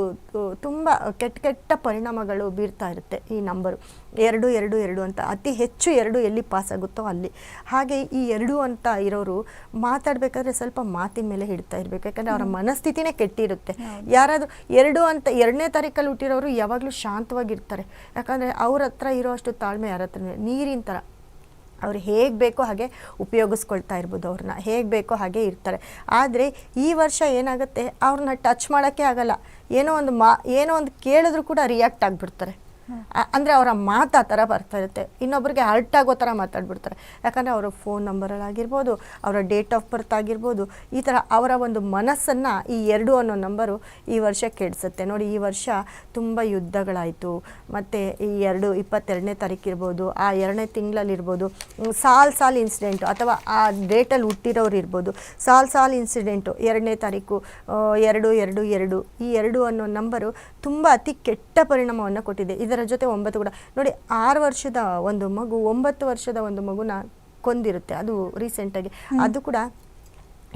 [SPEAKER 2] ತುಂಬ ಕೆಟ್ಟ ಕೆಟ್ಟ ಪರಿಣಾಮಗಳು ಬೀರ್ತಾ ಇರುತ್ತೆ ಈ ನಂಬರು ಎರಡು ಎರಡು ಎರಡು ಅಂತ. ಅತಿ ಹೆಚ್ಚು ಎರಡು ಎಲ್ಲಿ ಪಾಸ್ ಆಗುತ್ತೋ ಅಲ್ಲಿ. ಹಾಗೆ ಈ ಎರಡು ಅಂತ ಇರೋರು ಮಾತಾಡಬೇಕಾದ್ರೆ ಸ್ವಲ್ಪ ಮಾತಿನ ಮೇಲೆ ಹಿಡ್ತಾ ಇರಬೇಕು. ಯಾಕಂದರೆ ಅವರ ಮನಸ್ಥಿತಿನೇ ಕೆಟ್ಟಿರುತ್ತೆ. ಯಾರಾದರೂ ಎರಡು ಅಂತ ಎರಡನೇ ತಾರೀಕಲ್ಲಿ ಹುಟ್ಟಿರೋರು ಯಾವಾಗಲೂ ಶಾಂತವಾಗಿರ್ತಾರೆ. ಯಾಕಂದರೆ ಅವ್ರ ಹತ್ರ ಇರೋ ಅಷ್ಟು ತಾಳ್ಮೆ ಯಾರ ಹತ್ರ ನೀರಿನ ಥರ. ಅವ್ರು ಹೇಗೆ ಬೇಕೋ ಹಾಗೆ ಉಪಯೋಗಿಸ್ಕೊಳ್ತಾ ಇರ್ಬೋದು ಅವ್ರನ್ನ, ಹೇಗೆ ಬೇಕೋ ಹಾಗೆ ಇರ್ತಾರೆ. ಆದರೆ ಈ ವರ್ಷ ಏನಾಗುತ್ತೆ, ಅವ್ರನ್ನ ಟಚ್ ಮಾಡೋಕ್ಕೆ ಆಗಲ್ಲ. ಏನೋ ಒಂದು ಮಾ, ಏನೋ ಒಂದು ಕೇಳಿದ್ರು ಕೂಡ ರಿಯಾಕ್ಟ್ ಆಗಿಬಿಡ್ತಾರೆ. ಅಂದರೆ ಅವರ ಮಾತು ಆ ಥರ ಬರ್ತಾ ಇರುತ್ತೆ. ಇನ್ನೊಬ್ರಿಗೆ ಹರ್ಟ್ ಆಗೋ ಥರ ಮಾತಾಡ್ಬಿಡ್ತಾರೆ. ಯಾಕಂದರೆ ಅವರ ಫೋನ್ ನಂಬರಲ್ಲಾಗಿರ್ಬೋದು ಅವರ ಡೇಟ್ ಆಫ್ ಬರ್ತ್ ಆಗಿರ್ಬೋದು, ಈ ಥರ ಅವರ ಒಂದು ಮನಸ್ಸನ್ನು ಈ ಎರಡು ಅನ್ನೋ ನಂಬರು ಈ ವರ್ಷ ಕೆಡಿಸುತ್ತೆ. ನೋಡಿ, ಈ ವರ್ಷ ತುಂಬ ಯುದ್ಧಗಳಾಯಿತು. ಮತ್ತು ಈ ಎರಡು, ಇಪ್ಪತ್ತೆರಡನೇ ತಾರೀಕು ಇರ್ಬೋದು, ಆ ಎರಡನೇ ತಿಂಗಳಲ್ಲಿರ್ಬೋದು ಸಾಲ್ ಸಾಲ್ ಇನ್ಸಿಡೆಂಟು ಅಥವಾ ಆ ಡೇಟಲ್ಲಿ ಹುಟ್ಟಿರೋರು ಇರ್ಬೋದು, ಸಾಲ್ ಸಾಲ್ ಇನ್ಸಿಡೆಂಟು ಎರಡನೇ ತಾರೀಕು ಎರಡು ಎರಡು ಎರಡು, ಈ ಎರಡು ಅನ್ನೋ ನಂಬರು ತುಂಬ ಅತಿ ಕೆಟ್ಟ ಪರಿಣಾಮವನ್ನು ಕೊಟ್ಟಿದೆ. ಇದರ ಜೊತೆ ಒಂಬತ್ತು ಕೂಡ. ನೋಡಿ ಆರು ವರ್ಷದ ಒಂದು ಮಗು ಒಂಬತ್ತು ವರ್ಷದ ಒಂದು ಮಗುನ ಕೊಂದಿರುತ್ತೆ ಅದು ರೀಸೆಂಟಾಗಿ ಅದು ಕೂಡ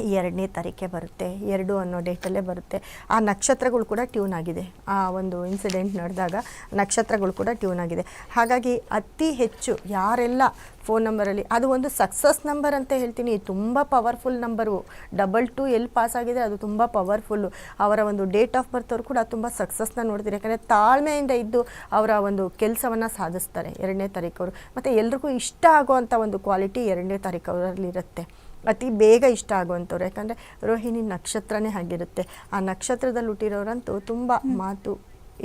[SPEAKER 2] ಎರಡನೇ ತಾರೀಕೆ ಬರುತ್ತೆ ಎರಡು ಅನ್ನೋ ಡೇಟಲ್ಲೇ ಬರುತ್ತೆ. ಆ ನಕ್ಷತ್ರಗಳು ಕೂಡ ಟ್ಯೂನ್ ಆಗಿದೆ. ಆ ಒಂದು ಇನ್ಸಿಡೆಂಟ್ ನಡೆದಾಗ ನಕ್ಷತ್ರಗಳು ಕೂಡ ಟ್ಯೂನ್ ಆಗಿದೆ. ಹಾಗಾಗಿ ಅತಿ ಹೆಚ್ಚು ಯಾರೆಲ್ಲ ಫೋನ್ ನಂಬರಲ್ಲಿ. ಅದು ಒಂದು ಸಕ್ಸಸ್ ನಂಬರ್ ಅಂತ ಹೇಳ್ತೀನಿ. ತುಂಬ ಪವರ್ಫುಲ್ ನಂಬರು ಡಬಲ್ ಟು ಎಲ್ಲಿ ಪಾಸ್ ಆಗಿದೆ ಅದು ತುಂಬ ಪವರ್ಫುಲ್ಲು ಅವರ ಒಂದು ಡೇಟ್ ಆಫ್ ಬರ್ತ್ ಅವರು ಕೂಡ ತುಂಬ ಸಕ್ಸಸ್ನ ನೋಡ್ತೀರಿ. ಯಾಕಂದರೆ ತಾಳ್ಮೆಯಿಂದ ಇದ್ದು ಅವರ ಒಂದು ಕೆಲಸವನ್ನು ಸಾಧಿಸ್ತಾರೆ ಎರಡನೇ ತಾರೀಕವರು. ಮತ್ತು ಎಲ್ರಿಗೂ ಇಷ್ಟ ಆಗುವಂಥ ಒಂದು ಕ್ವಾಲಿಟಿ ಎರಡನೇ ತಾರೀಕವರಲ್ಲಿರುತ್ತೆ ಇರುತ್ತೆ. ಅತಿ ಬೇಗ ಇಷ್ಟ ಆಗುವಂಥವ್ರು. ಯಾಕಂದರೆ ರೋಹಿಣಿ ನಕ್ಷತ್ರನೇ ಆಗಿರುತ್ತೆ. ಆ ನಕ್ಷತ್ರದಲ್ಲಿ ಹುಟ್ಟಿರೋರಂತೂ ತುಂಬ ಮಾತು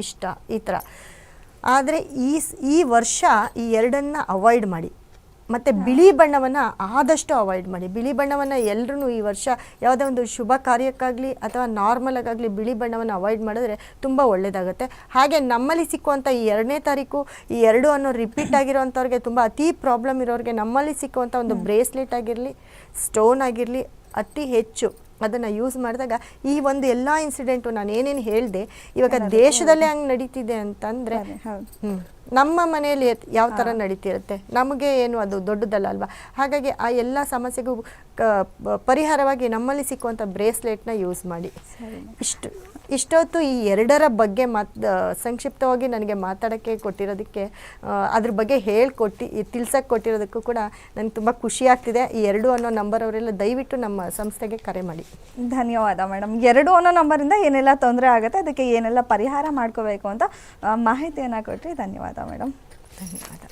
[SPEAKER 2] ಇಷ್ಟ ಈ ಥರ ಆದರೆ ಈ ಈ ವರ್ಷ ಈ ಎರಡನ್ನು ಅವಾಯ್ಡ್ ಮಾಡಿ. ಮತ್ತು ಬಿಳಿ ಬಣ್ಣವನ್ನು ಆದಷ್ಟು ಅವಾಯ್ಡ್ ಮಾಡಿ. ಬಿಳಿ ಬಣ್ಣವನ್ನು ಎಲ್ಲರೂ ಈ ವರ್ಷ ಯಾವುದೇ ಒಂದು ಶುಭ ಕಾರ್ಯಕ್ಕಾಗಲಿ ಅಥವಾ ನಾರ್ಮಲಾಗಲಿ ಬಿಳಿ ಬಣ್ಣವನ್ನು ಅವಾಯ್ಡ್ ಮಾಡಿದ್ರೆ ತುಂಬ ಒಳ್ಳೆಯದಾಗುತ್ತೆ ಹಾಗೆ ನಮ್ಮಲ್ಲಿ ಸಿಕ್ಕುವಂಥ ಈ ಎರಡನೇ ತಾರೀಕು ಈ ಎರಡು ಅನ್ನೋ ರಿಪೀಟ್ ಆಗಿರೋವಂಥವ್ರಿಗೆ ತುಂಬ ಅತಿ ಪ್ರಾಬ್ಲಮ್ ಇರೋರಿಗೆ ನಮ್ಮಲ್ಲಿ ಸಿಕ್ಕುವಂಥ ಒಂದು ಬ್ರೇಸ್ಲೆಟ್ ಆಗಿರಲಿ ಸ್ಟೋನ್ ಆಗಿರಲಿ ಅತಿ ಹೆಚ್ಚು. ಅದನ್ನು ಯೂಸ್ ಮಾಡಿದಾಗ ಈ ಒಂದು ಎಲ್ಲ ಇನ್ಸಿಡೆಂಟು ನಾನು ಏನೇನು ಹೇಳಿದೆ ಇವಾಗ ದೇಶದಲ್ಲೇ ಹಂಗೆ ನಡೀತಿದೆ ಅಂತಂದರೆ. ನಮ್ಮ ಮನೆಯಲ್ಲಿ ಯಾವ ಥರ ನಡೀತಿರುತ್ತೆ? ನಮಗೆ ಏನು ಅದು ದೊಡ್ಡದಲ್ಲ ಅಲ್ವಾ? ಹಾಗಾಗಿ ಆ ಎಲ್ಲ ಸಮಸ್ಯೆಗೂ ಪರಿಹಾರವಾಗಿ ನಮ್ಮಲ್ಲಿ ಸಿಕ್ಕುವಂಥ ಬ್ರೇಸ್ಲೆಟ್ನ ಯೂಸ್ ಮಾಡಿ. ಇಷ್ಟು. ಇಷ್ಟೊತ್ತು ಈ ಎರಡರ ಬಗ್ಗೆ ಮಾತ್ ಸಂಕ್ಷಿಪ್ತವಾಗಿ ನನಗೆ ಮಾತಾಡೋಕ್ಕೆ ಕೊಟ್ಟಿರೋದಕ್ಕೆ ಅದ್ರ ಬಗ್ಗೆ ಹೇಳ್ಕೊಟ್ಟು ತಿಳ್ಸೋಕ್ಕೆ ಕೊಟ್ಟಿರೋದಕ್ಕೂ ಕೂಡ ನನಗೆ ತುಂಬ ಖುಷಿ ಆಗ್ತಿದೆ. ಈ ಎರಡು ಅನ್ನೋ ನಂಬರ್ ಅವರೆಲ್ಲ ದಯವಿಟ್ಟು ನಮ್ಮ ಸಂಸ್ಥೆಗೆ ಕರೆ ಮಾಡಿ.
[SPEAKER 1] ಧನ್ಯವಾದ ಮೇಡಮ್. ಎರಡು ಅನ್ನೋ ನಂಬರಿಂದ ಏನೆಲ್ಲ ತೊಂದರೆ ಆಗುತ್ತೆ ಅದಕ್ಕೆ ಏನೆಲ್ಲ ಪರಿಹಾರ ಮಾಡ್ಕೋಬೇಕು ಅಂತ ಮಾಹಿತಿಯನ್ನು ಕೊಟ್ಟರೆ ಧನ್ಯವಾದ ಮೇಡಮ್.
[SPEAKER 2] ಧನ್ಯವಾದ.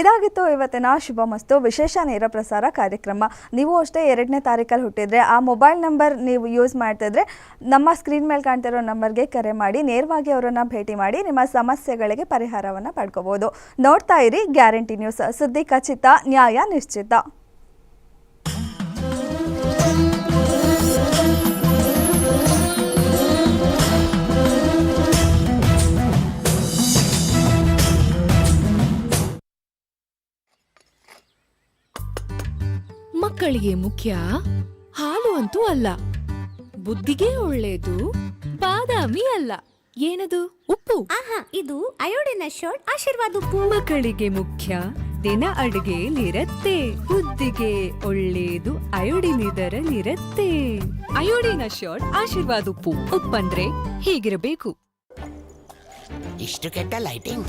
[SPEAKER 1] ಇದಾಗಿತ್ತು. ಇವತ್ತಿನ ಶುಭ ಮಸ್ತು. ವಿಶೇಷ ನೇರ ಪ್ರಸಾರ ಕಾರ್ಯಕ್ರಮ. ನೀವು ಅಷ್ಟೇ ಎರಡನೇ ತಾರೀಕಲ್ಲಿ ಹುಟ್ಟಿದ್ರೆ ಆ ಮೊಬೈಲ್ ನಂಬರ್ ನೀವು ಯೂಸ್ ಮಾಡ್ತಿದ್ರೆ ನಮ್ಮ ಸ್ಕ್ರೀನ್ ಮೇಲೆ ಕಾಣ್ತಿರೋ ನಂಬರ್ಗೆ ಕರೆ ಮಾಡಿ, ನೇರವಾಗಿ ಅವರನ್ನು ಭೇಟಿ ಮಾಡಿ, ನಿಮ್ಮ ಸಮಸ್ಯೆಗಳಿಗೆ ಪರಿಹಾರವನ್ನು ಪಡ್ಕೋಬೋದು. ನೋಡ್ತಾ ಇರಿ ಗ್ಯಾರಂಟಿ ನ್ಯೂಸ್. ಸುದ್ದಿ ಖಚಿತ, ನ್ಯಾಯ ನಿಶ್ಚಿತ.
[SPEAKER 7] ಮಕ್ಕಳಿಗೆ ಮುಖ್ಯ ಹಾಲು ಅಂತೂ ಅಲ್ಲ. ಬುದ್ಧಿಗೆ ಒಳ್ಳೇದು ಬಾದಾಮಿ ಅಲ್ಲ. ಏನದು? ಉಪ್ಪು.
[SPEAKER 11] ಆಹಾ ಇದು ಅಯೋಡಿನ ಶರ್ಟ್ ಆಶೀರ್ವಾದ ಉಪ್ಪು.
[SPEAKER 7] ಮಕ್ಕಳಿಗೆ ಮುಖ್ಯ ದಿನ ಅಡುಗೆಲಿರತ್ತೆ ಬುದ್ಧಿಗೆ ಒಳ್ಳೇದು ಅಯೋಡಿನ್ ಇದರಲ್ಲಿರತ್ತೆ ಅಯೋಡಿನ ಶಾರ್ಟ್ ಆಶೀರ್ವಾದ ಉಪ್ಪು. ಉಪ್ಪಂದ್ರೆ ಹೀಗಿರಬೇಕು.
[SPEAKER 6] ಇಷ್ಟು ಕೆಟ್ಟ ಲೈಟಿಂಗ್